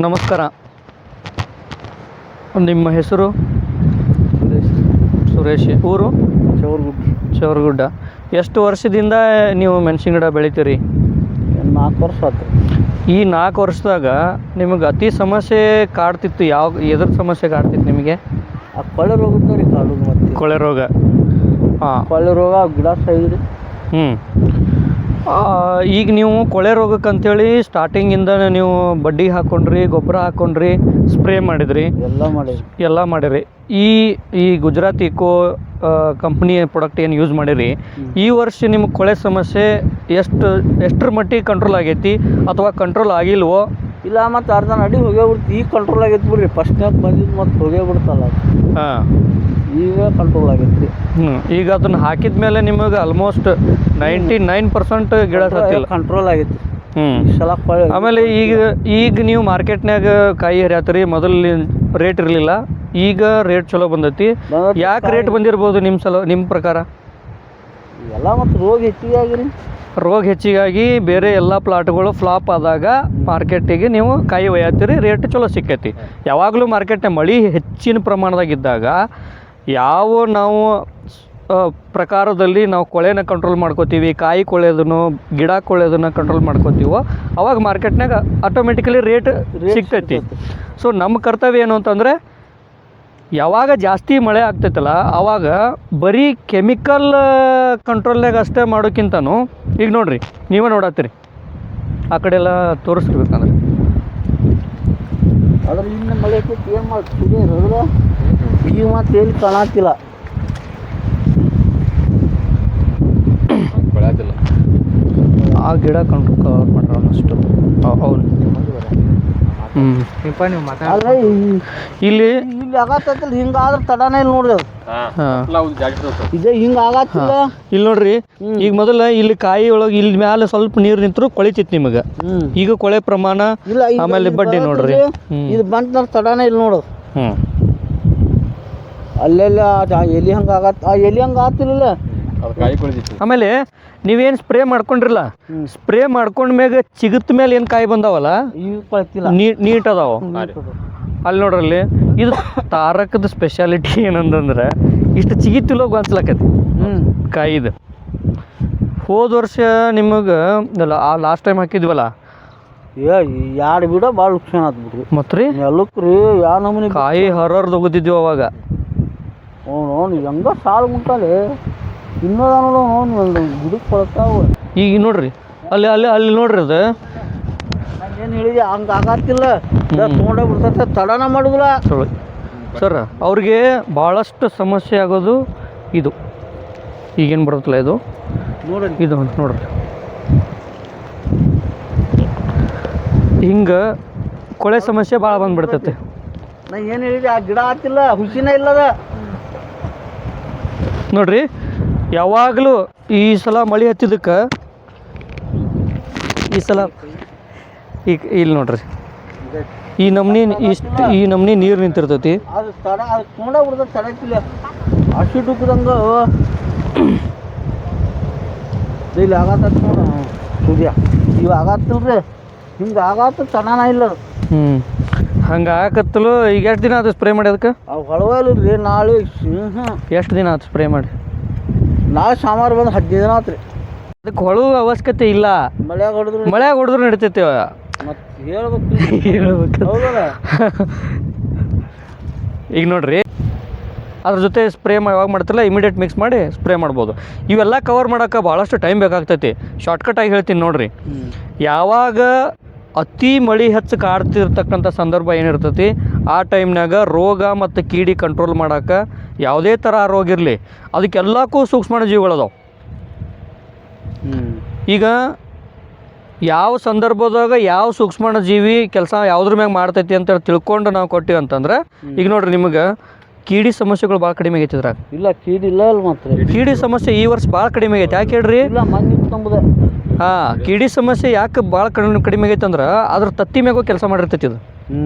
ನಮಸ್ಕಾರ. ನಿಮ್ಮ ಹೆಸರು? ಸುರೇಶ್. ಊರು? ಚೌರ್ಗುಡ್ಡ. ಚವರಗುಡ್ಡ ಎಷ್ಟು ವರ್ಷದಿಂದ ನೀವು ಮೆಣಸಿನ ಗಿಡ ಬೆಳಿತೀರಿ ನಾಲ್ಕು ವರ್ಷ ಆಯ್ತು ಈ ನಾಲ್ಕು ವರ್ಷದಾಗ ನಿಮಗೆ ಅತಿ ಸಮಸ್ಯೆ ಕಾಡ್ತಿತ್ತು ಯಾವ ಎದ್ರ ಸಮಸ್ಯೆ ಕಾಡ್ತಿತ್ತು ನಿಮಗೆ? ಆ ಕೊಳೆ ರೋಗ ರೀ ಕಾಡುದು ಮತ್ತೆ. ಕೊಳೆ ರೋಗ. ಹಾಂ. ಕೊಳೆ ರೋಗ ಗಿಡ ಸೈದ್ರಿ ಹ್ಞೂ ಈಗ ನೀವು ಕೊಳೆ ರೋಗಕ್ಕೆ ಅಂತೇಳಿ ಸ್ಟಾರ್ಟಿಂಗಿಂದ ನೀವು ಬಡ್ಡಿ ಹಾಕ್ಕೊಂಡ್ರಿ ಗೊಬ್ಬರ ಹಾಕ್ಕೊಂಡ್ರಿ ಸ್ಪ್ರೇ ಮಾಡಿದ್ರಿ. ಎಲ್ಲ ಮಾಡಿ ಎಲ್ಲ ಮಾಡಿರಿ. ಈ ಈ ಗುಜರಾತ್ ಇಕೋ ಕಂಪ್ನಿ ಪ್ರಾಡಕ್ಟ್ ಏನು ಯೂಸ್ ಮಾಡಿರಿ ಈ ವರ್ಷ ನಿಮ್ಗೆ ಕೊಳೆ ಸಮಸ್ಯೆ ಎಷ್ಟು ಎಷ್ಟರ ಮಟ್ಟಿಗೆ ಕಂಟ್ರೋಲ್ ಆಗೈತಿ ಅಥವಾ ಕಂಟ್ರೋಲ್ ಆಗಿಲ್ವೋ ಇಲ್ಲ ಮತ್ತು ಅರ್ಧ ಅಡಿ ಹೋಗೇ ಬಿಡ್ತು. ಈಗ ಕಂಟ್ರೋಲ್ ಆಗೈತೆ ಬಿಡ್ರಿ. ಫಸ್ಟ್ನಾಗ ಬಂದಿದ್ದು ಮತ್ತು ಹೋಗೇ ಬಿಡ್ತಲ್ಲ. ಹಾಂ. ಈಗ ಕಂಟ್ರೋಲ್ ಆಗೈತೆ ರೀ. ಹ್ಞೂ ಈಗ ಅದನ್ನು ಹಾಕಿದ ಮೇಲೆ ನಿಮಗೆ ಆಲ್ಮೋಸ್ಟ್ ನೈಂಟಿ ನೈನ್ ಪರ್ಸೆಂಟ್ ಗಿಡ ಸತ್ತಿಲ್ಲ. ಕಂಟ್ರೋಲ್ ಆಗೈತೆ ಹ್ಞೂ ಸಲ ಆಮೇಲೆ ಈಗ ಈಗ ನೀವು ಮಾರ್ಕೆಟ್ನಾಗ ಕಾಯಿ ಹರಿಯಾತ್ರಿ ಮೊದಲು ರೇಟ್ ಇರಲಿಲ್ಲ. ಈಗ ರೇಟ್ ಚಲೋ ಬಂದೈತಿ. ಬಂದೈತಿ. ಯಾಕೆ ರೇಟ್ ಬಂದಿರ್ಬೋದು ನಿಮ್ಮ ಸಲ ನಿಮ್ಮ ಪ್ರಕಾರ? ಎಲ್ಲ ಮತ್ತು ರೋಗ ಹೆಚ್ಚಿಗೆ ಆಗಿರಿ ರೋಗ ಹೆಚ್ಚಿಗಾಗಿ ಬೇರೆ ಎಲ್ಲ ಪ್ಲಾಟ್ಗಳು ಫ್ಲಾಪ್ ಆದಾಗ ಮಾರ್ಕೆಟಿಗೆ ನೀವು ಕಾಯಿ ಒಯ್ಯತ್ತೀರಿ ರೇಟ್ ಚಲೋ ಸಿಕ್ಕೈತಿ ಯಾವಾಗಲೂ ಮಾರ್ಕೆಟ್ನಾಗ ಮಳೆ ಹೆಚ್ಚಿನ ಪ್ರಮಾಣದಾಗ ಇದ್ದಾಗ ಯಾವ ನಾವು ಪ್ರಕಾರದಲ್ಲಿ ನಾವು ಕೊಳೆನ ಕಂಟ್ರೋಲ್ ಮಾಡ್ಕೋತೀವಿ ಕಾಯಿ ಕೊಳೆಯೋದನ್ನು ಗಿಡ ಕೊಳೆಯೋದನ್ನು ಕಂಟ್ರೋಲ್ ಮಾಡ್ಕೋತೀವೋ ಅವಾಗ ಮಾರ್ಕೆಟ್ನಾಗ ಆಟೋಮೆಟಿಕಲಿ ರೇಟ್ ಸಿಗ್ತೈತಿ. ಸೊ ನಮ್ಮ ಕರ್ತವ್ಯ ಏನು ಅಂತಂದರೆ ಯಾವಾಗ ಜಾಸ್ತಿ ಮಳೆ ಆಗ್ತೈತಲ್ಲ ಆವಾಗ ಬರೀ ಕೆಮಿಕಲ್ ಕಂಟ್ರೋಲ್ನಾಗ ಅಷ್ಟೇ ಮಾಡೋಕ್ಕಿಂತನೂ ಈಗ ನೋಡಿರಿ ನೀವೇ ನೋಡತ್ತೀರಿ. ಆ ಕಡೆ ಎಲ್ಲ ತೋರಿಸ್ಬೇಕಂದ್ರೆ ಅದ್ರ ಇನ್ನು ಮಳೆ ಏನು ಮಾಡ್ತೀವಿ ಈಗ ಮತ್ತೆ ಎಲ್ಲಿ ಕಾಣತ್ತಿಲ್ಲ ಆ ಗಿಡ ಕಂಟ್ರೋಲ್ ಕವರ್ ಮಾಡ್ರ ಅಷ್ಟು. ಹೌದು. ಹ್ಞೂ ಅಲ್ಲ ಈ- ಇಲ್ಲಿ ಇಲ್ಲಿ ಆಗತ್ತಲ್ಲ ಹಿಂಗಾದ್ರೆ ತಡನೇ ಇಲ್ಲ ನೋಡ್ರಿ ಇದೇ ಹಿಂಗ ಆಗತ್ತಿಲ್ಲ. ಇಲ್ಲಿ ನೋಡ್ರಿ ಈಗ ಮೊದಲ ಇಲ್ಲಿ ಕಾಯಿ ಒಳಗೆ ಇಲ್ಲಿ ಮ್ಯಾಲ ಸ್ವಲ್ಪ ನೀರು ನಿಂತರು ಕೊಳಿತಿತ್ತು ನಿಮಗೆ. ಈಗ ಕೊಳೆ ಪ್ರಮಾಣ ಆಮೇಲೆ ಬಡ್ಡಿ ನೋಡ್ರಿ. ಇದು ಬಂತ ತಡನೇ ಇಲ್ಲ ನೋಡು. ಹ್ಞೂ ಅಲ್ಲೆಲ್ಲ ಆ ಎಲಿ ಹಂಗ ಆಗತ್ತ ಆ ಆಮೇಲೆ ನೀವೇನು ಸ್ಪ್ರೇ ಮಾಡ್ಕೊಂಡ್ರಲ್ಲ ಸ್ಪ್ರೇ ಮಾಡ್ಕೊಂಡ್ ಮೇಲೆ ಚಿಗುತ್ತ ಮೇಲೆ ಏನು ಕಾಯಿ ಬಂದಾವಲ್ಲ? ಈಗ ಕಳ್ತಿಲ್ಲ. ನೀ ನೀಟ್ ಅದಾವ. ಅಲ್ಲಿ ನೋಡ್ರಲ್ಲಿ ಇದು ತಾರಕದ ಸ್ಪೆಷಾಲಿಟಿ ಏನಂತಂದ್ರೆ ಇಷ್ಟು ಚಿಗಿತಿಲೋ ಅನ್ಸ್ಲಕತಿ ಹ್ಮ್. ಕಾಯಿದು. ಹೋದ ವರ್ಷ ನಿಮಗೆ ಆ ಲಾಸ್ಟ್ ಟೈಮ್ ಹಾಕಿದ್ವಲ್ಲ? ಏ ಎರಡು ಬಿಡ ಭಾಳ ಲುಕ್ಷಣ ಆತ್ ಬಿಡ್ರಿ. ಮತ್ತು ರೀ? ಎಲ್ಲಕ್ಕೆ ರೀ ಯಾವ ನಮೂನಿ ಕಾಯಿ ಹರರ್ದು ಹೋಗಿದ್ವಿ ಅವಾಗ. ಅವ್ನು ನೋಡಿ ಹೆಂಗ ಸಾಲು ಮುಟ್ಟಾಲೆ ಇನ್ನೋದ ನೋಡು ಗಿಡಕ್ಕೆ ಕೊಳ್ತಾವ ಈಗ ನೋಡ್ರಿ. ಅಲ್ಲಿ ಅಲ್ಲಿ ಅಲ್ಲಿ ನೋಡ್ರಿ ಅದು. ಏನು ಹೇಳಿದೆ ಹಂಗ ಆಗತ್ತಿಲ್ಲ ತೊಗೊಂಡೋಗಿ ಬಿಡ್ತೈತೆ ತಡನ ಮಾಡುದಿಲ್ಲ. ಚಲೋ. ಸರ್ ಅವ್ರಿಗೆ ಭಾಳಷ್ಟು ಸಮಸ್ಯೆ ಆಗೋದು ಇದು. ಈಗೇನು ಬರುತ್ತಲ್ಲ ಇದು? ನೋಡ್ರಿ ಇದು ನೋಡ್ರಿ. ಹಿಂಗೆ ಕೊಳೆ ಸಮಸ್ಯೆ ಭಾಳ ಬಂದ್ಬಿಡ್ತೈತೆ. ನಾ ಏನು ಹೇಳಿದೆ ಆ ಗಿಡ ಆತಿಲ್ಲ ಹುಸಿನ ಇಲ್ಲದ. ನೋಡ್ರಿ. ಯಾವಾಗಲೂ ಈ ಸಲ ಮಳೆ ಹತ್ತಿದ್ದಕ್ಕೆ? ಈ ಸಲ ಈಗ ಇಲ್ಲಿ ನೋಡ್ರಿ. ಈ ನಮ್ನಿ ಇಷ್ಟು ಈ ನಮ್ನಿ ನೀರು ನಿಂತಿರ್ತೈತಿ. ಇಲ್ಲಿ ಆಗತ್ತ ಸೂರ್ಯ ಇವು ಆಗತ್ತಿಲ್ರಿ ಹಿಂಗೆ ಆಗತ್ತ ತಡನ ಇಲ್ಲ. ಹ್ಞೂ ಹಂಗೆ ಆಕತ್ತಲು ಈಗ ಎಷ್ಟು ದಿನ ಆಯ್ತು ಸ್ಪ್ರೇ ಮಾಡಿ ಅದಕ್ಕೆ ಅವು ಹೊಳವಲ್ರಿ ನಾಳೆ ಹ್ಞೂ ಎಷ್ಟು ದಿನ ಆಯ್ತು ಸ್ಪ್ರೇ ಮಾಡಿ? ನಾಳೆ ಸಾಮಾರು ಬಂದು ಹದಿನೈದು ದಿನ ಆತ್ರಿ. ಅದಕ್ಕೆ ಹೊಳು ಅವಶ್ಯಕತೆ ಇಲ್ಲ. ಮಳೆ ಹೊಡೆದ್ರು ಮಳೆ ಹೊಡೆದ್ರು ನಡಿತೈತೆ. ಮತ್ತೆ ಹೇಳ್ಬೇಕು ಹೇಳ್ಬೇಕು. ಹೌದಲ್ಲ? ಈಗ ನೋಡ್ರಿ ಅದ್ರ ಜೊತೆ ಸ್ಪ್ರೇ ಯಾವಾಗ ಮಾಡ್ತಿಲ್ಲ ಇಮಿಡಿಯೇಟ್ ಮಿಕ್ಸ್ ಮಾಡಿ ಸ್ಪ್ರೇ ಮಾಡ್ಬೋದು. ಇವೆಲ್ಲ ಕವರ್ ಮಾಡೋಕೆ ಭಾಳಷ್ಟು ಟೈಮ್ ಬೇಕಾಗ್ತೈತಿ. ಶಾರ್ಟ್ಕಟಾಗಿ ಹೇಳ್ತೀನಿ ನೋಡ್ರಿ. ಯಾವಾಗ ಅತಿ ಮಳೆ ಹೆಚ್ಚು ಕಾಡ್ತಿರ್ತಕ್ಕಂಥ ಸಂದರ್ಭ ಏನಿರ್ತೈತಿ ಆ ಟೈಮ್ನಾಗ ರೋಗ ಮತ್ತು ಕೀಡಿ ಕಂಟ್ರೋಲ್ ಮಾಡೋಕೆ ಯಾವುದೇ ಥರ ರೋಗ ಇರಲಿ ಅದಕ್ಕೆಲ್ಲಕ್ಕೂ ಸೂಕ್ಷ್ಮ ಜೀವಿಗಳದಾವ. ಈಗ ಯಾವ ಸಂದರ್ಭದಾಗ ಯಾವ ಸೂಕ್ಷ್ಮ ಜೀವಿ ಕೆಲಸ ಯಾವುದ್ರ ಮ್ಯಾಗ ಮಾಡ್ತೈತಿ ಅಂತ ತಿಳ್ಕೊಂಡು ನಾವು ಕೊಟ್ಟಿವಿ ಅಂತಂದ್ರೆ ಈಗ ನೋಡ್ರಿ ನಿಮಗೆ ಕೀಡಿ ಸಮಸ್ಯೆಗಳು ಭಾಳ ಕಡಿಮೆ ಆಗೈತಿ ಇದ್ರಾಗ. ಇಲ್ಲ ಕೀಡಿಲ್ಲ ಅಲ್ಲ ಮಾತ್ರ. ಕೀಡಿ ಸಮಸ್ಯೆ ಈ ವರ್ಷ ಭಾಳ ಕಡಿಮೆ ಆಗೈತೆ. ಯಾಕೆ ಹೇಳ್ರಿ? ಇಲ್ಲ ಹಾಂ ಕೀಡಿ ಸಮಸ್ಯೆ ಯಾಕೆ ಭಾಳ ಕಡಿಮೆ ಕಡಿಮೆ ಆಗೈತೆ ಅಂದ್ರೆ ಅದ್ರ ತತ್ತಿ ಮ್ಯಾಗೂ ಕೆಲಸ ಮಾಡಿರ್ತೈತಿ ಇದು ಹ್ಞೂ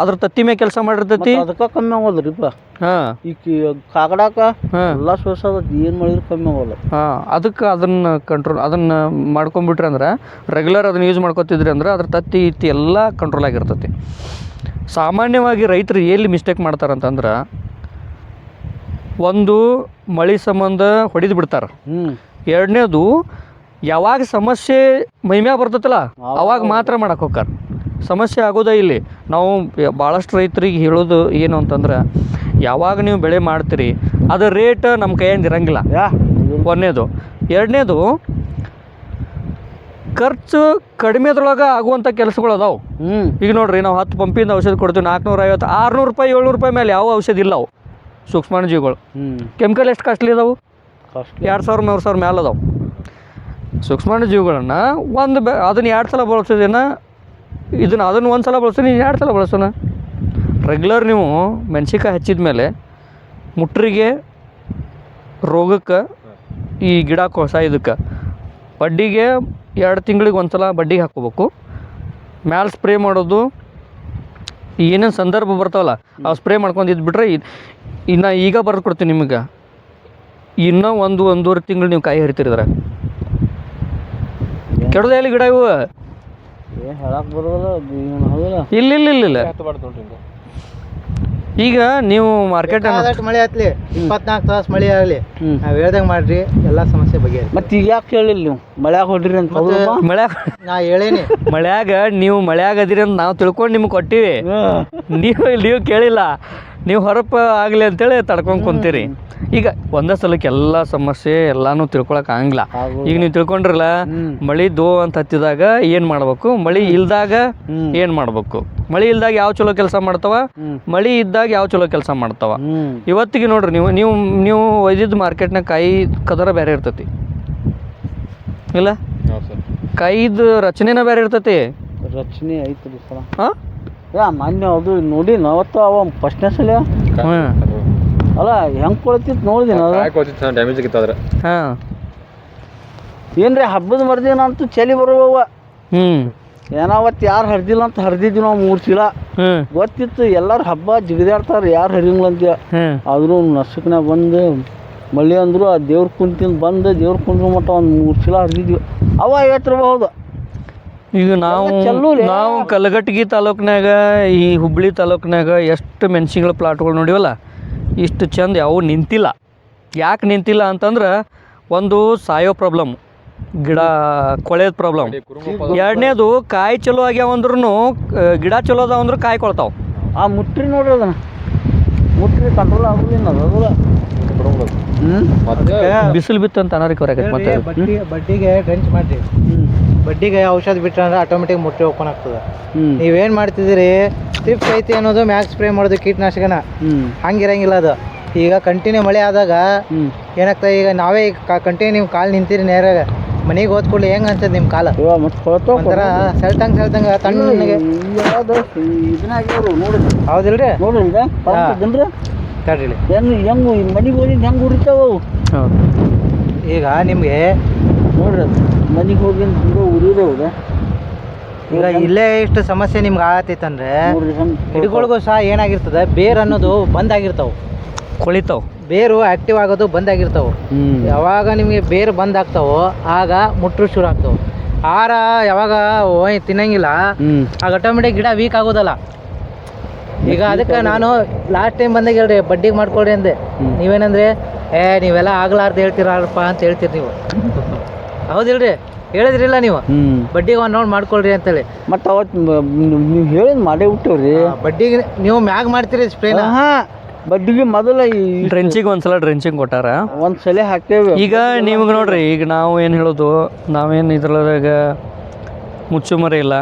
ಅದ್ರ ತತ್ತಿ ಮ್ಯಾಗ ಕೆಲಸ ಮಾಡಿರ್ತೈತಿ. ಅದಕ್ಕೆ ಕಮ್ಮಿ ಆಗೋದ್ರಿಪ್ಪ ಹಾಂ. ಈಗ ಕಾಗಡಾಕ ಹಾಂ. ಎಲ್ಲ ಸೋಸೋದೈತಿ ಏನು ಮಾಡಿದ್ರು ಕಮ್ಮಿ ಆಗೋಲ್ಲ. ಹಾಂ ಅದಕ್ಕೆ ಅದನ್ನು ಕಂಟ್ರೋಲ್ ಅದನ್ನು ಮಾಡ್ಕೊಂಬಿಟ್ರೆ ಅಂದ್ರೆ ರೆಗ್ಯುಲರ್ ಅದನ್ನು ಯೂಸ್ ಮಾಡ್ಕೊತಿದ್ರಿ ಅಂದ್ರೆ ಅದ್ರ ತತ್ತಿ ಇತ್ತಿ ಎಲ್ಲ ಕಂಟ್ರೋಲ್ ಆಗಿರ್ತೈತಿ. ಸಾಮಾನ್ಯವಾಗಿ ರೈತರು ಎಲ್ಲಿ ಮಿಸ್ಟೇಕ್ ಮಾಡ್ತಾರಂತಂದ್ರೆ ಒಂದು ಮಳೆ ಸಂಬಂಧ ಹೊಡೆದು ಬಿಡ್ತಾರೆ. ಹ್ಞೂ ಎರಡನೇದು ಯಾವಾಗ ಸಮಸ್ಯೆ ಮೈಮ್ಯಾಗ ಬರ್ತೈತಲ್ಲ ಅವಾಗ ಮಾತ್ರ ಮಾಡಕ್ಕೆ ಹೋಗ್ತಾರೆ ಸಮಸ್ಯೆ ಆಗೋದೇ ಇಲ್ಲಿ. ನಾವು ಭಾಳಷ್ಟು ರೈತರಿಗೆ ಹೇಳೋದು ಏನು ಅಂತಂದ್ರೆ ಯಾವಾಗ ನೀವು ಬೆಳೆ ಮಾಡ್ತೀರಿ ಅದರ ರೇಟ್ ನಮ್ಮ ಕೈಯಿಂದ ಇರಂಗಿಲ್ಲ. ಒಂದನೇದು. ಎರಡನೇದು ಖರ್ಚು ಕಡಿಮೆದ್ರೊಳಗೆ ಆಗುವಂಥ ಕೆಲಸಗಳು ಅದಾವೆ. ಈಗ ನೋಡ್ರಿ ನಾವು ಹತ್ತು ಪಂಪಿಂದ ಔಷಧ ಕೊಡ್ತೀವಿ ನಾಲ್ಕುನೂರ ಐವತ್ತು ಆರುನೂರು ರೂಪಾಯಿ ಏಳ್ನೂರು ರೂಪಾಯಿ ಮೇಲೆ ಯಾವ ಔಷಧ ಇಲ್ಲ ಅವು. ಸೂಕ್ಷ್ಮಾಣುಜೀವಿಗಳು. ಜೀವಿಗಳು ಕೆಮಿಕಲ್ ಎಷ್ಟು ಕಾಸ್ಟ್ಲಿ ಅದಾವು? ಎರಡು ಸಾವಿರ ಮೂರು ಸಾವಿರ ಮೇಲೆ ಅದಾವೆ. ಸೂಕ್ಷ್ಮಾಣುಜೀವಿಗಳನ್ನ ಒಂದು ಬೆ ಅದನ್ನು ಎರಡು ಸಲ ಬಳಸೋದೇನ ಇದನ್ನು ಅದನ್ನು ಒಂದು ಸಲ ಬಳಸೋಣ ನೀನು ಎರಡು ಸಲ ಬಳಸೋಣ. ರೆಗ್ಯುಲರ್ ನೀವು ಮೆಣಸಿನ್ಕಾಯಿ ಹಚ್ಚಿದ ಮೇಲೆ ಮುಟ್ರಿಗೆ ರೋಗಕ್ಕೆ ಈ ಗಿಡ ಕೊಸ ಇದಕ್ಕೆ ಬಡ್ಡಿಗೆ ಎರಡು ತಿಂಗಳಿಗೆ ಒಂದು ಸಲ ಬಡ್ಡಿಗೆ ಹಾಕ್ಕೋಬೇಕು. ಮ್ಯಾಲೆ ಸ್ಪ್ರೇ ಮಾಡೋದು ಏನೇನು ಸಂದರ್ಭ ಬರ್ತಾವಲ್ಲ ಅವು ಸ್ಪ್ರೇ ಮಾಡ್ಕೊಂಡು ಇದ್ಬಿಟ್ರೆ ಇನ್ನು ಈಗ ಬರೆದು ಕೊಡ್ತೀನಿ ನಿಮಗೆ. ಇನ್ನೂ ಒಂದು, ಒಂದೂವರೆ ತಿಂಗಳು ನೀವು ಕಾಯಿ ಹರಿತಿರಿದ್ರೆ. ಕೆಡೋದೇ ಎಲ್ಲಿ ಗಿಡ ಇವು? ಇಲ್ಲ ಇಲ್ಲ ಇಲ್ಲ ಇಲ್ಲ. ಈಗ ನೀವು ಮಾರ್ಕೆಟ್ ಮಳೆ ಆತ್ಲಿ ಇಪ್ಪತ್ನಾಲ್ಕು ತಾಸು ಮಳೆ ಆಗಲಿ. ನಾವು ಹೇಳ್ದಂಗೆ ಮಾಡ್ರಿ ಎಲ್ಲ ಸಮಸ್ಯೆ ಬಗ್ಗೆ ಮತ್ತೆ ಈಗ ಯಾಕೆ ಹೇಳಿಲ್ಲ ನೀವು? ಮಳ್ಯಾಗ ಹೊಡ್ರಿ ಅಂತ ಮಳ್ಯಾಗ ನಾ ಹೇಳೇನಿ. ಮಳ್ಯಾಗ ನೀವು ಮಳ್ಯಾಗ ಅದಿರಿ ಅಂತ ನಾವು ತಿಳ್ಕೊಂಡು ನಿಮ್ಗೆ ಕೊಟ್ಟಿವಿ. ನೀವು ನೀವು ಕೇಳಿಲ್ಲ. ನೀವು ಹೊರಪ ಆಗಲಿ ಅಂತೇಳಿ ತಡ್ಕೊಂಡು ಕುಂತೀರಿ. ಈಗ ಒಂದೇ ಸಲಕ್ಕೆ ಎಲ್ಲ ಸಮಸ್ಯೆ ಎಲ್ಲಾನು ತಿಳ್ಕೊಳಕ್ ಆಗಂಗಿಲ್ಲ. ಈಗ ನೀವು ತಿಳ್ಕೊಂಡ್ರಲ್ಲ. ಮಳಿ ದೋ ಅಂತ ಹತ್ತಿದಾಗ ಏನ್ ಮಾಡ್ಬೇಕು? ಮಳಿ ಇಲ್ದಾಗ ಏನ್ ಮಾಡ್ಬೇಕು? ಮಳಿ ಇಲ್ದಾಗ ಯಾವ ಚಲೋ ಕೆಲಸ ಮಾಡ್ತಾವ? ಮಳಿ ಇದ್ದಾಗ ಯಾವ ಚಲೋ ಕೆಲಸ ಮಾಡ್ತಾವ? ಇವತ್ತಿಗೆ ನೋಡ್ರಿ ನೀವು ನೀವು ನೀವು ಒಯ್ದಿದ್ದು ಮಾರ್ಕೆಟ್ನಾಗ ಕಾಯಿ ಕದರ ಬೇರೆ ಇರ್ತತಿ. ಇಲ್ಲ? ಕಾಯಿದ ರಚನೆನ ಬೇರೆ ಇರ್ತತಿ? ರಚನೆ ಐತ್ರಿ ಸಲ ಹಾಂ ಯಾ ಮೊನ್ನೆ ಅದು ನೋಡಿ ಅವತ್ತು ಅವ ಫಸ್ಟ್ನೇ ಸಲ? ಹಾಂ ಅಲ್ಲ ಹೆಂಗೆ ಕೊಡ್ತಿತ್ತು ನೋಡಿದಿನ ಅದು? ಡ್ಯಾಮೇಜ್ ಆಗಿತ್ತು ಅದ್ರ ಹಾಂ. ಏನ್ರಿ ಹಬ್ಬದ ಮರ್ದಿನ ಅಂತೂ ಚಳಿ ಬರುವವ. ಹ್ಞೂ ಏನಾವತ್ತು ಯಾರು ಹರಿದಿಲ್ಲ ಅಂತ ಹರಿದಿದ್ವಿ ನಾವು ಮೂರು ಚೀಲ ಹ್ಞೂ ಗೊತ್ತಿತ್ತು ಎಲ್ಲರೂ ಹಬ್ಬ ಜಿಗಿದಾಡ್ತಾರೆ ಯಾರು ಹರಿಯಂಗಿಲ್ಲ ಅಂತ ಹ್ಞೂ ಆದರೂ ನಸಕ್ನಾಗ ಬಂದು ಮಳೆ ಅಂದರು ಆ ದೇವ್ರ ಕುಂತಿಂದ ಬಂದು ದೇವ್ರ ಕುಂದ್ರ ಮಟ್ಟ ಒಂದು ಮೂರು ಚೀಲ ಹರಿದಿದ್ವಿ. ಅವ ಐವತ್ತಿರಬಹುದು ಈಗ ನಾವು. ನಾವು ಕಲಘಟಗಿ ತಾಲೂಕ್ನಾಗ ಈ ಹುಬ್ಬಳ್ಳಿ ತಾಲೂಕ್ನಾಗ ಎಷ್ಟು ಮೆಣ್ಸಿನ್ಗಳ ಪ್ಲಾಟ್ಗಳು ನೋಡಿವಲ್ಲ ಇಷ್ಟು ಚಂದ ಯಾವು ನಿಂತಿಲ್ಲ. ಯಾಕೆ ನಿಂತಿಲ್ಲ ಅಂತಂದ್ರೆ ಒಂದು ಸಾಯೋ ಪ್ರಾಬ್ಲಮ್ ಗಿಡ ಕೊಳೆಯದ ಪ್ರಾಬ್ಲಮ್. ಎರಡನೇದು ಕಾಯಿ ಚಲೋ ಆಗ್ಯಾವ ಅಂದ್ರೂ ಗಿಡ ಚಲೋ ಅದಾವ ಅಂದ್ರೆ ಕಾಯಿ ಕೊಳ್ತಾವ. ಆ ಮುಟ್ರಿ ನೋಡ್ರಿ ಅದನ್ನ. ಮುಟ್ರಿ ಕಂಟ್ರೋಲ್ ಆಗೋದಿಲ್ಲ ಬಿಸಿಲು ಬಿತ್ತು ಅಂತ ಅನಾರಿಕ ಬಡ್ಡಿಗೆ ಡ್ರೆಂಚ್ ಹ್ಞೂ ಬಡ್ಡಿಗೆ ಔಷಧ ಬಿಟ್ರೆ ಅಂದ್ರೆ ಆಟೋಮೆಟಿಕ್ ಮುಟ್ಟಿ ಓಪನ್ ಆಗ್ತದೆ. ನೀವೇನ್ ಮಾಡ್ತಿದ್ದೀರಿ? ಸ್ಟ್ರಿಪ್ಸ್ ಐತಿ ಅನ್ನೋದು ಮ್ಯಾಕ್ ಸ್ಪ್ರೇ ಮಾಡೋದು ಕೀಟನಾಶಕನ. ಹಂಗಿರಂಗಿಲ್ಲ ಅದು. ಈಗ ಕಂಟಿನ್ಯೂ ಮಳೆ ಆದಾಗ ಏನಾಗ್ತದೆ? ಈಗ ನಾವೇ ಕಂಟಿನ್ಯೂ ನೀವು ಕಾಲು ನಿಂತೀರಿ ನೇರಾಗ. ಮನೆಗೆ ಹೋದ್ಕೊಳ್ಳಿ ಹೆಂಗ್ ಅನ್ಸದ್ ನಿಮ್ಮ ಕಾಲ? ಒಂಥರ ಸೆಳ್ತಂಗ್ ಸೆಳ್ತಂಗ ತಣ್ಣಗೆ ಹೌದಿಲ್ರಿ? ತಡ್ರಿ ಹೆಂಗ್ ಹೆಂಗ್ ಮನಿಗೆ ಹೋಗಿ ಹೆಂಗ್ ಉರಿತಾವ ಅವು ಈಗ ನಿಮ್ಗೆ ನೋಡ್ರಿ ಮನಿಗೆ ಹೋಗಿ ಹಿಂಗ ಉರಿದವ್ರ ಈಗ ಇಲ್ಲೇ ಇಷ್ಟು ಸಮಸ್ಯೆ ನಿಮ್ಗೆ ಆಗತ್ತೈತಂದ್ರೆ ಗಿಡಗಳಿಗೂ ಸಹ ಏನಾಗಿರ್ತದೆ ಬೇರ್ ಅನ್ನೋದು ಬಂದ್ ಆಗಿರ್ತಾವ. ಕೊಳಿತಾವ. ಬೇರು ಆಕ್ಟಿವ್ ಆಗೋದು ಬಂದ್ ಆಗಿರ್ತಾವ. ಯಾವಾಗ ನಿಮಗೆ ಬೇರು ಬಂದ್ ಆಗ್ತಾವೋ ಆಗ ಮುಟ್ರು ಶುರು ಆಗ್ತಾವ. ಆಹಾರ ಯಾವಾಗ ಓಯ್ ತಿನ್ನಂಗಿಲ್ಲ ಆಗ ಆಟೋಮೆಟಿಕ್ ಗಿಡ ವೀಕ್ ಆಗೋದಲ್ಲ. ಈಗ ಅದಕ್ಕೆ ನಾನು ಲಾಸ್ಟ್ ಟೈಮ್ ಬಂದಾಗ ಹೇಳ್ರಿ ಬಡ್ಡಿಗೆ ಮಾಡ್ಕೊಳ್ರಿ ಅಂದೆ. ನೀವೇನಂದ್ರೆ ಏ ನೀವೆಲ್ಲ ಆಗ್ಲಾರ್ದು ಹೇಳ್ತೀರಪ್ಪ ಅಂತ ಹೇಳ್ತೀರಿ ನೀವು. ಹೌದಿಲ್ರಿ? ಹೇಳಿದ್ರಿಲ್ಲ ನೀವು? ಹ್ಮ್. ಬಡ್ಡಿಗೆ ಒಂದು ರೌಂಡ್ ಮಾಡ್ಕೊಳ್ರಿ ಅಂತೇಳಿ. ಮತ್ತೆ ಅವತ್ತು ನೀವು ಹೇಳಿದ್ ಮಾಡೇ ಬಿಟ್ಟವ್ರಿ ಆ, ಬಡ್ಡಿಗೆ ನೀವು ಮ್ಯಾಗ್ ಮಾಡ್ತೀರಿ ಸ್ಪ್ರೇನ? ಹಾ ಬಡ್ಡಿಗೆ ಮೊದಲ ಈ ಡ್ರೆಂಚಿಂಗ್ ಒಂದ್ಸಲ ಡ್ರೆಂಚಿಂಗ್ ಕೊಟ್ಟಾರ? ಒಂದ್ ಸಲ ಹಾಕ್ತೇವೆ. ಈಗ ನಿಮ್ಗೆ ನೋಡ್ರಿ ಈಗ ನಾವು ಏನು ಹೇಳೋದು ನಾವೇನು ಇದ್ರೊಳಗ ಮುಚ್ಚುಮರೆ ಇಲ್ಲ.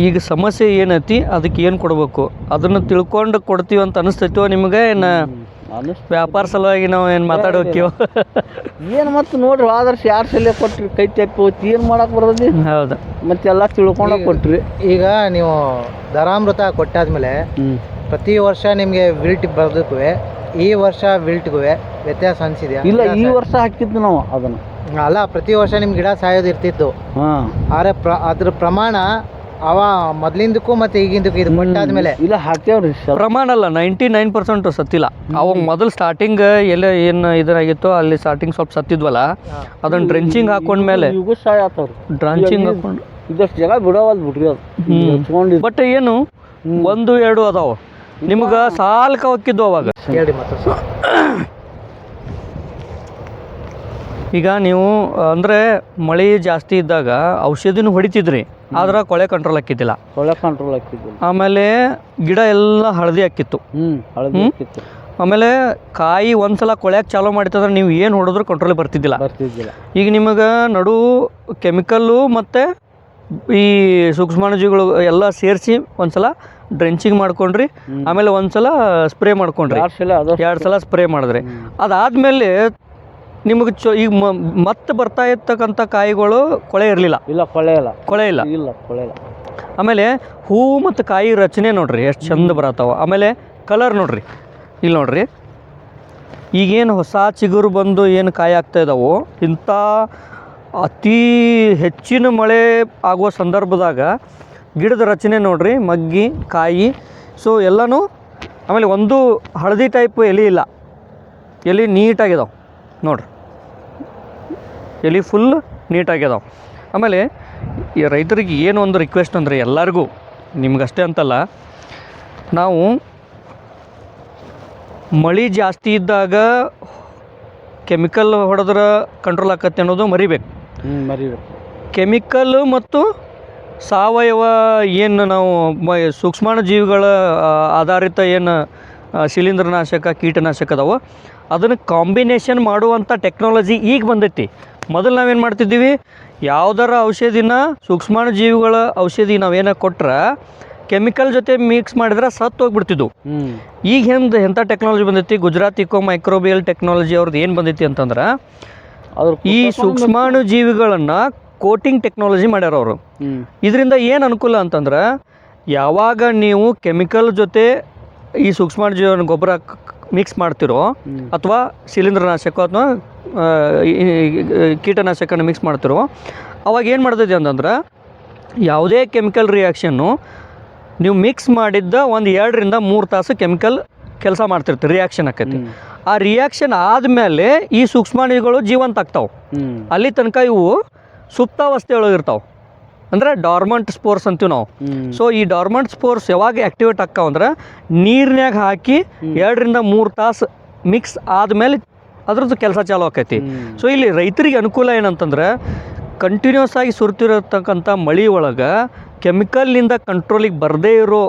ಈಗ ಸಮಸ್ಯೆ ಏನೈತಿ ಅದಕ್ಕೆ ಏನು ಕೊಡಬೇಕು? ಅದನ್ನು ತಿಳ್ಕೊಂಡು ಕೊಡ್ತೀವಿ ಅಂತ ಅನಿಸ್ತೈತೋ ನಿಮಗೆ ಏನು? ವ್ಯಾಪಾರ ಸಲುವಾಗಿ ನಾವು ಏನು ಮಾತಾಡೋಕ್ಕಿವ ಏನು ಮತ್ತೆ ನೋಡ್ರಿ ಆದರ್ಶ ಯಾರು ಸಲ ಕೊಟ್ರಿ ಕೈ ತಪ್ಪಿ ಏನು ಏನ್ ಮಾಡಕ್ ಬರೋದಿ ಹೌದು. ಮತ್ತೆ ಎಲ್ಲಾ ತಿಳ್ಕೊಂಡ ಕೊಟ್ರಿ. ಈಗ ನೀವು ದರಾಮೃತ ಕೊಟ್ಟಾದ್ಮೇಲೆ ಪ್ರತಿ ವರ್ಷ ನಿಮಗೆ ವಿಲ್ಟ್ ಬರ್ದಕ್ಕೂ ಈ ವರ್ಷ ವಿಲ್ಟ್ಗೂ ವ್ಯತ್ಯಾಸ ಅನ್ಸಿದ್ಯಾ? ಇಲ್ಲ ಈ ವರ್ಷ ಹಾಕಿದ್ದು ನಾವು ಅದನ್ನ. ಅಲ್ಲ ಪ್ರತಿ ವರ್ಷ ನಿಮ್ಗೆ ಗಿಡ ಸಾಯೋದು ಇರ್ತಿತ್ತು. ಆದರೆ ಆದ್ರೆ ಪ್ರ ಅದ್ರ ಪ್ರಮಾಣ ಅವ ಮೊದ್ಲಿಂದಕ್ಕೂ ಮತ್ತೆ ಈಗಿಂದಕ್ಕೂ ಇದು ಕೊಟ್ಟಾದ್ಮೇಲೆ ಇಲ್ಲ ಹಾಕ್ತೇವ್ರಿ ಪ್ರಮಾಣ ಅಲ್ಲ ನೈಂಟಿ ನೈನ್ ಪರ್ಸೆಂಟ್ ಸತ್ತಿಲ್ಲ. ಅವಾಗ ಮೊದಲು ಸ್ಟಾರ್ಟಿಂಗ್ ಎಲ್ಲ ಏನು ಇದಾಗಿತ್ತು ಅಲ್ಲಿ ಸ್ಟಾರ್ಟಿಂಗ್ ಸ್ವಲ್ಪ ಸತ್ತಿದ್ವಲ್ಲ ಅದನ್ನ ಡ್ರೆಂಚಿಂಗ್ ಹಾಕೊಂಡ್ಮೇಲೆ ಇವು ಸಾಯ್ ಆತವ್ರಿ ಡ್ರಂಚಿಂಗ್ ಹಾಕೊಂಡು ಇದಷ್ಟು ಜಾಗ ಬಿಡವಲ್ ಬಿಡ್ರಿ ಅದು ಬಟ್ ಏನು ಒಂದು ಎರಡು ಅದಾವ. ನಿಮ್ಗೆ ಸಾಲ್ಕ ಹೊಕ್ಕಿದ್ವು ಅವಾಗ. ಹೇಳಿ ಮತ್ತೆ ಈಗ ನೀವು ಅಂದ್ರೆ ಮಳೆ ಜಾಸ್ತಿ ಇದ್ದಾಗ ಔಷಧಿನೂ ಹೊಡಿತಿದ್ರಿ. ಆದ್ರೆ ಕೊಳೆ ಕಂಟ್ರೋಲ್ ಆಕ್ಕಿದ್ದಿಲ್ಲ ಸೊಳ್ಳೆ ಕಂಟ್ರೋಲ್ ಹಾಕಿದ್ದಿಲ್ಲ. ಆಮೇಲೆ ಗಿಡ ಎಲ್ಲ ಹಳದಿ ಆಕ್ಕಿತ್ತು ಹ್ಮ್ ಹಳದಿ ಹಾಕಿತ್ತು ಆಮೇಲೆ ಕಾಯಿ ಒಂದ್ಸಲ ಕೊಳ್ಯಾಕ ಚಾಲೂ ಮಾಡಿತಂದ್ರೆ ನೀವು ಏನು ಹೊಡೆದ್ರು ಕಂಟ್ರೋಲ್ ಬರ್ತಿದ್ದಿಲ್ಲ. ಬರ್ತಿದ್ದಿಲ್ಲ. ಈಗ ನಿಮಗೆ ನಡು ಕೆಮಿಕಲ್ಲು ಮತ್ತು ಈ ಸೂಕ್ಷ್ಮಾಣುಜೀವಿಗಳು ಎಲ್ಲ ಸೇರಿಸಿ ಒಂದ್ಸಲ ಡ್ರೆಂಚಿಂಗ್ ಮಾಡ್ಕೊಂಡ್ರಿ. ಆಮೇಲೆ ಒಂದ್ಸಲ ಸ್ಪ್ರೇ ಮಾಡ್ಕೊಂಡ್ರಿ. ಎರಡು ಸಲ ಎರಡು ಸಲ ಸ್ಪ್ರೇ ಮಾಡಿದ್ರಿ. ಅದಾದಮೇಲೆ ನಿಮಗೆ ಚೊ ಈಗ ಮ- ಮತ್ತೆ ಬರ್ತಾ ಇರ್ತಕ್ಕಂಥ ಕಾಯಿಗಳು ಕೊಳೆ ಇರಲಿಲ್ಲ. ಇಲ್ಲ ಕೊಳೆ ಇಲ್ಲ. ಕೊಳೆ ಇಲ್ಲ. ಇಲ್ಲ ಕೊಳೆ ಇಲ್ಲ. ಆಮೇಲೆ ಹೂವು ಮತ್ತು ಕಾಯಿ ರಚನೆ ನೋಡ್ರಿ ಎಷ್ಟು ಚಂದ ಬರತ್ತಾವ ಆಮೇಲೆ ಕಲರ್ ನೋಡ್ರಿ. ಇಲ್ಲಿ ನೋಡ್ರಿ. ಈಗೇನು ಹೊಸ ಚಿಗುರು ಬಂದು ಏನು ಕಾಯಿ ಆಗ್ತಾ ಇದಾವೋ? ಇಂಥ ಅತಿ ಹೆಚ್ಚಿನ ಮಳೆ ಆಗುವ ಸಂದರ್ಭದಾಗ ಗಿಡದ ರಚನೆ ನೋಡ್ರಿ ಮಗ್ಗಿ ಕಾಯಿ. ಸೊ ಎಲ್ಲನೂ ಆಮೇಲೆ ಒಂದು ಹಳದಿ ಟೈಪ್ ಎಲೆ ಇಲ್ಲ. ಎಲೆ ನೀಟಾಗಿದಾವೆ ನೋಡ್ರಿ. ಎಲೆ ಫುಲ್ ನೀಟಾಗ್ಯದಾವೆ ಆಮೇಲೆ ಈ ರೈತರಿಗೆ ಏನು ಒಂದು ರಿಕ್ವೆಸ್ಟ್ ಅಂದರೆ ಎಲ್ಲರಿಗೂ ನಿಮ್ಗಷ್ಟೇ ಅಂತಲ್ಲ ನಾವು ಮಳೆ ಜಾಸ್ತಿ ಇದ್ದಾಗ ಕೆಮಿಕಲ್ ಹೊಡೆದ್ರೆ ಕಂಟ್ರೋಲ್ ಆಕತ್ತೆ ಅನ್ನೋದು ಮರಿಬೇಕು. ಮರಿಬೇಕು. ಕೆಮಿಕಲ್ ಮತ್ತು ಸಾವಯವ ಏನು ನಾವು ಮ ಸೂಕ್ಷ್ಮಾಣು ಜೀವಿಗಳ ಆಧಾರಿತ ಏನು ಶಿಲೀಂಧ್ರನಾಶಕ ಕೀಟನಾಶಕ ಅದಾವ ಅದನ್ನು ಕಾಂಬಿನೇಷನ್ ಮಾಡುವಂಥ ಟೆಕ್ನಾಲಜಿ ಈಗ ಬಂದೈತಿ. ಮೊದಲು ನಾವೇನು ಮಾಡ್ತಿದ್ದೀವಿ? ಯಾವ್ದಾರ ಔಷಧಿನ ಸೂಕ್ಷ್ಮಾಣು ಜೀವಿಗಳ ಔಷಧಿ ನಾವೇನೋ ಕೊಟ್ರೆ ಕೆಮಿಕಲ್ ಜೊತೆ ಮಿಕ್ಸ್ ಮಾಡಿದ್ರೆ ಸತ್ತು ಹೋಗ್ಬಿಡ್ತಿದ್ವು. ಈಗ ಹೆಂಗೆ ಎಂಥ ಟೆಕ್ನಾಲಜಿ ಬಂದೈತಿ? ಗುಜರಾತ್ ಇಕೋ ಮೈಕ್ರೋಬಿಯಲ್ ಟೆಕ್ನಾಲಜಿ ಅವ್ರದ್ದು ಏನು ಬಂದೈತಿ ಅಂತಂದ್ರೆ ಈ ಸೂಕ್ಷ್ಮಾಣು ಜೀವಿಗಳನ್ನು ಕೋಟಿಂಗ್ ಟೆಕ್ನಾಲಜಿ ಮಾಡ್ಯಾರ ಅವರು. ಇದರಿಂದ ಏನು ಅನುಕೂಲ ಅಂತಂದ್ರೆ ಯಾವಾಗ ನೀವು ಕೆಮಿಕಲ್ ಜೊತೆ ಈ ಸೂಕ್ಷ್ಮಾಣು ಜೀವನ ಗೊಬ್ಬರ ಮಿಕ್ಸ್ ಮಾಡ್ತಿರೋ ಅಥವಾ ಶಿಲೀಂಧ್ರನಾಶಕ ಅಥವಾ ಕೀಟನಾಶಕನ ಮಿಕ್ಸ್ ಮಾಡ್ತಿರೋ. ಅವಾಗ ಏನು ಮಾಡ್ತೈತಿ ಅಂತಂದ್ರೆ ಯಾವುದೇ ಕೆಮಿಕಲ್ ರಿಯಾಕ್ಷನ್ನು ನೀವು ಮಿಕ್ಸ್ ಮಾಡಿದ್ದ ಒಂದು ಎರಡರಿಂದ ಮೂರು ತಾಸು ಕೆಮಿಕಲ್ ಕೆಲಸ ಮಾಡ್ತಿರ್ತೀವಿ ರಿಯಾಕ್ಷನ್ ಆಕೈತಿ. ಆ ರಿಯಾಕ್ಷನ್ ಆದಮೇಲೆ ಈ ಸೂಕ್ಷ್ಮಾಣುಗಳು ಜೀವಂತ ಆಗ್ತಾವೆ. ಅಲ್ಲಿ ತನಕ ಇವು ಸುಪ್ತಾವಸ್ಥೆ ಒಳಗಿರ್ತಾವೆ ಅಂದರೆ ಡಾರ್ಮಂಟ್ ಸ್ಪೋರ್ಸ್ ಅಂತೀವಿ ನಾವು. ಸೊ ಈ ಡಾರ್ಮಂಟ್ ಸ್ಪೋರ್ಸ್ ಯಾವಾಗ ಆಕ್ಟಿವೇಟ್ ಆಕ್ಕಾವ ಅಂದ್ರೆ ನೀರಿನ್ಯಾಗ ಹಾಕಿ ಎರಡರಿಂದ ಮೂರು ತಾಸು ಮಿಕ್ಸ್ ಆದಮೇಲೆ ಅದ್ರದ್ದು ಕೆಲಸ ಚಾಲು ಆಕೈತಿ. ಸೊ ಇಲ್ಲಿ ರೈತರಿಗೆ ಅನುಕೂಲ ಏನಂತಂದ್ರೆ ಕಂಟಿನ್ಯೂಸ್ ಆಗಿ ಸುರ್ತಿರತಕ್ಕಂಥ ಮಳೆ ಒಳಗೆ ಕೆಮಿಕಲ್ನಿಂದ ಕಂಟ್ರೋಲಿಗೆ ಬರದೇ ಇರೋ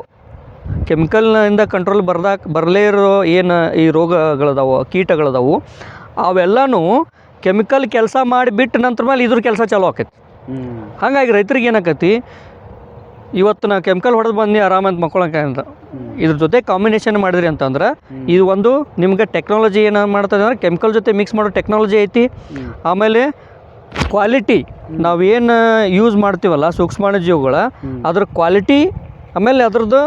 ಕೆಮಿಕಲ್ನಿಂದ ಕಂಟ್ರೋಲ್ ಬರ್ದಾಕ್ ಬರಲೇ ಇರೋ ಏನು ಈ ರೋಗಗಳದಾವು ಕೀಟಗಳದಾವು ಅವೆಲ್ಲನೂ ಕೆಮಿಕಲ್ ಕೆಲಸ ಮಾಡಿಬಿಟ್ಟು ನಂತರ ಮೇಲೆ ಇದ್ರ ಕೆಲಸ ಚಾಲು ಆಕೈತಿ. ಹಾಗಾಗಿ ರೈತರಿಗೆ ಏನಾಕತಿ ಇವತ್ತು ನಾ ಕೆಮಿಕಲ್ ಹೊಡೆದು ಬಂದು ಆರಾಮಂತ ಮಕ್ಕೊಳಕ್ಕೆ ಅಂತ. ಇದ್ರ ಜೊತೆ ಕಾಂಬಿನೇಷನ್ ಮಾಡಿದ್ರಿ ಅಂತಂದ್ರೆ ಇದು ಒಂದು ನಿಮ್ಗೆ ಟೆಕ್ನಾಲಜಿ ಏನು ಮಾಡ್ತದೆ ಅಂದ್ರೆ ಕೆಮಿಕಲ್ ಜೊತೆ ಮಿಕ್ಸ್ ಮಾಡೋ ಟೆಕ್ನಾಲಜಿ ಐತಿ. ಆಮೇಲೆ ಕ್ವಾಲಿಟಿ ನಾವೇನು ಯೂಸ್ ಮಾಡ್ತೀವಲ್ಲ ಸೂಕ್ಷ್ಮಾಣು ಜೀವಗಳ ಅದ್ರ ಕ್ವಾಲಿಟಿ ಆಮೇಲೆ ಅದ್ರದ್ದು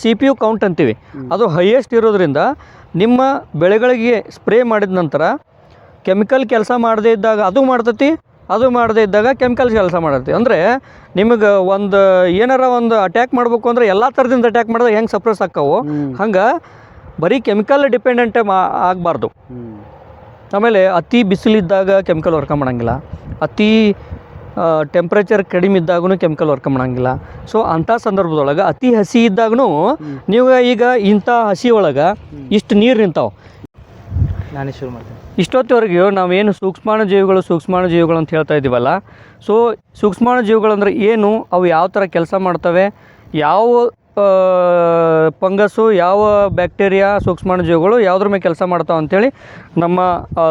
ಸಿ ಪಿ ಯು ಕೌಂಟ್ ಅಂತೀವಿ. ಅದು ಹೈಯೆಸ್ಟ್ ಇರೋದ್ರಿಂದ ನಿಮ್ಮ ಬೆಳೆಗಳಿಗೆ ಸ್ಪ್ರೇ ಮಾಡಿದ ನಂತರ ಕೆಮಿಕಲ್ ಕೆಲಸ ಮಾಡದೇ ಇದ್ದಾಗ ಅದು ಮಾಡ್ತೈತಿ? ಅದು ಮಾಡದೇ ಇದ್ದಾಗ ಕೆಮಿಕಲ್ಸ್ ಕೆಲಸ ಮಾಡತ್ತೆ. ಅಂದರೆ ನಿಮಗೆ ಒಂದು ಏನಾರ ಒಂದು ಅಟ್ಯಾಕ್ ಮಾಡಬೇಕು ಅಂದ್ರೆ ಎಲ್ಲ ಥರದಿಂದ ಅಟ್ಯಾಕ್ ಮಾಡಿದ್ರೆ ಹೆಂಗೆ ಸಪ್ರೆಸ್ ಆಕ್ಕಾವು ಹಂಗೆ ಬರೀ ಕೆಮಿಕಲ್ ಡಿಪೆಂಡೆಂಟ್ ಮಾ ಆಗಬಾರ್ದು. ಆಮೇಲೆ ಅತಿ ಬಿಸಿಲಿದ್ದಾಗ ಕೆಮಿಕಲ್ ವರ್ಕ ಮಾಡೋಂಗಿಲ್ಲ. ಅತಿ ಟೆಂಪ್ರೇಚರ್ ಕಡಿಮೆ ಇದ್ದಾಗೂ ಕೆಮಿಕಲ್ ವರ್ಕ ಮಾಡೋಂಗಿಲ್ಲ. ಸೊ ಅಂಥ ಸಂದರ್ಭದೊಳಗೆ ಅತಿ ಹಸಿ ಇದ್ದಾಗೂ ನೀವು ಈಗ ಇಂಥ ಹಸಿ ಒಳಗೆ ಇಷ್ಟು ನೀರು ನಿಂತಾವೆ. ನಾನೇ ಶುರು ಮಾಡ್ತೀನಿ. ಇಷ್ಟೊತ್ತವರೆಗೂ ನಾವೇನು ಸೂಕ್ಷ್ಮಾಣು ಜೀವಿಗಳು ಸೂಕ್ಷ್ಮಾಣು ಜೀವಿಗಳು ಅಂತ ಹೇಳ್ತಾ ಇದ್ದೀವಲ್ಲ ಸೊ ಸೂಕ್ಷ್ಮಾಣು ಜೀವಿಗಳು ಅಂದರೆ ಏನು ಅವು ಯಾವ ಥರ ಕೆಲಸ ಮಾಡ್ತವೆ ಯಾವ ಫಂಗಸ್ಸು ಯಾವ ಬ್ಯಾಕ್ಟೀರಿಯಾ ಸೂಕ್ಷ್ಮಾಣು ಜೀವಿಗಳು ಯಾವುದ್ರ ಮೇಲೆ ಕೆಲಸ ಮಾಡ್ತಾವೆ ಅಂಥೇಳಿ ನಮ್ಮ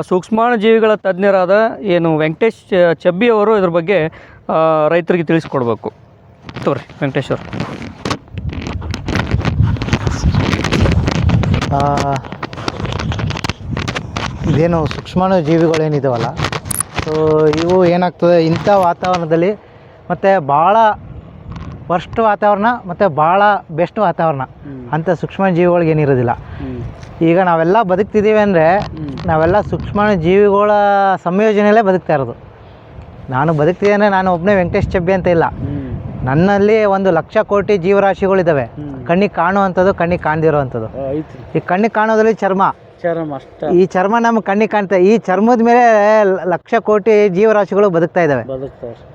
ಸೂಕ್ಷ್ಮಾಣು ಜೀವಿಗಳ ತಜ್ಞರಾದ ಏನು ವೆಂಕಟೇಶ್ ಚಬ್ಬಿ ಅವರು ಇದ್ರ ಬಗ್ಗೆ ರೈತರಿಗೆ ತಿಳಿಸ್ಕೊಡ್ಬೇಕು. ತೋರಿ ವೆಂಕಟೇಶ್ ಅವರು. ಆ, ಇದೇನು ಸೂಕ್ಷ್ಮಾಣು ಜೀವಿಗಳೇನಿದಾವಲ್ಲ. ಸೊ ಇವು ಏನಾಗ್ತದೆ ಇಂಥ ವಾತಾವರಣದಲ್ಲಿ ಮತ್ತು ಭಾಳ ಫಸ್ಟ್ ವಾತಾವರಣ ಮತ್ತು ಭಾಳ ಬೆಸ್ಟ್ ವಾತಾವರಣ. ಅಂಥ ಸೂಕ್ಷ್ಮ ಜೀವಿಗಳಿಗೆ ಏನಿರೋದಿಲ್ಲ. ಈಗ ನಾವೆಲ್ಲ ಬದುಕ್ತಿದ್ದೀವಿ ಅಂದರೆ ನಾವೆಲ್ಲ ಸೂಕ್ಷ್ಮಾಣು ಜೀವಿಗಳ ಸಂಯೋಜನೆಯಲ್ಲೇ ಬದುಕ್ತಾ ಇರೋದು. ನಾನು ಬದುಕ್ತಿದ್ದೇನೆ ನಾನು ಒಬ್ಬನೇ ವೆಂಕಟೇಶ್ ಚಬ್ಬಿ ಅಂತ ಇಲ್ಲ. ನನ್ನಲ್ಲಿ ಒಂದು ಲಕ್ಷ ಕೋಟಿ ಜೀವರಾಶಿಗಳಿದ್ದಾವೆ. ಕಣ್ಣಿಗೆ ಕಾಣುವಂಥದ್ದು ಕಣ್ಣಿಗೆ ಕಾಣದಿರುವಂಥದ್ದು. ಈ ಕಣ್ಣಿಗೆ ಕಾಣೋದ್ರಲ್ಲಿ ಚರ್ಮ. ಚರಮ್ ಅಷ್ಟೇ. ಈ ಚರ್ಮ ನಮ್ಮ ಕಣ್ಣಿಗೆ ಕಾಣ್ತಾ ಈ ಚರ್ಮದ ಮೇಲೆ ಲಕ್ಷ ಕೋಟಿ ಜೀವರಾಶಿಗಳು ಬದುಕ್ತಾ ಇದ್ದಾವೆ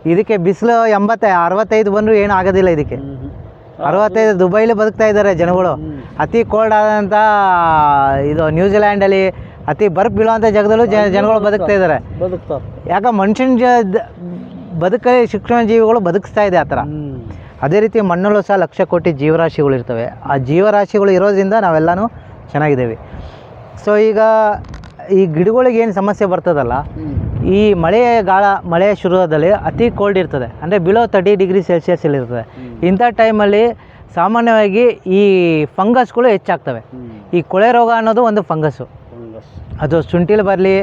ಇದಕ್ಕೆ ಬಿಸಿಲು ಎಂಬತ್ತ ಅರವತ್ತೈದು ಬಂದರೂ ಏನು ಆಗೋದಿಲ್ಲ ಇದಕ್ಕೆ. ಅರವತ್ತೈದು ದುಬೈಲಿ ಬದುಕ್ತಾ ಇದ್ದಾರೆ ಜನಗಳು. ಅತಿ ಕೋಲ್ಡ್ ಆದಂಥ ಇದು ನ್ಯೂಜಿಲ್ಯಾಂಡಲ್ಲಿ ಅತಿ ಬರ್ಫ್ ಬೀಳುವಂಥ ಜಾಗದಲ್ಲೂ ಜನ ಜನಗಳು ಬದುಕ್ತಾ ಇದ್ದಾರೆ ಬದುಕ್ತಾರ ಯಾಕೆ ಮನುಷ್ಯನ ಜ ದ- ಬದುಕಲ್ಲಿ ಶಿಕ್ಷಣ ಜೀವಿಗಳು ಬದುಕಿಸ್ತಾ ಇದೆ ಆ ಥರ. ಅದೇ ರೀತಿ ಮಣ್ಣಲ್ಲೂ ಸಹ ಲಕ್ಷ ಕೋಟಿ ಜೀವರಾಶಿಗಳು ಇರ್ತವೆ ಆ ಜೀವರಾಶಿಗಳು ಇರೋದ್ರಿಂದ ನಾವೆಲ್ಲನೂ ಚೆನ್ನಾಗಿದ್ದೇವೆ. ಸೊ ಈಗ ಈ ಗಿಡಗಳಿಗೆ ಏನು ಸಮಸ್ಯೆ ಬರ್ತದಲ್ಲ, ಈ ಮಳೆ ಗಾಳ, ಮಳೆ ಶುರುವಾದಲ್ಲಿ ಅತಿ ಕೋಲ್ಡ್ ಇರ್ತದೆ. ಅಂದರೆ ಬಿಲೋ ತರ್ಟಿ ಡಿಗ್ರಿ ಸೆಲ್ಸಿಯಸ್ ಇರ್ತದೆ. ಇಂಥ ಟೈಮಲ್ಲಿ ಸಾಮಾನ್ಯವಾಗಿ ಈ ಫಂಗಸ್ಗಳು ಹೆಚ್ಚಾಗ್ತವೆ. ಈ ಕೊಳೆ ರೋಗ ಅನ್ನೋದು ಒಂದು ಫಂಗಸ್ಸು ಫಂಗಸ್ ಅದು ಶುಂಠಿಲಿ ಬರಲಿ,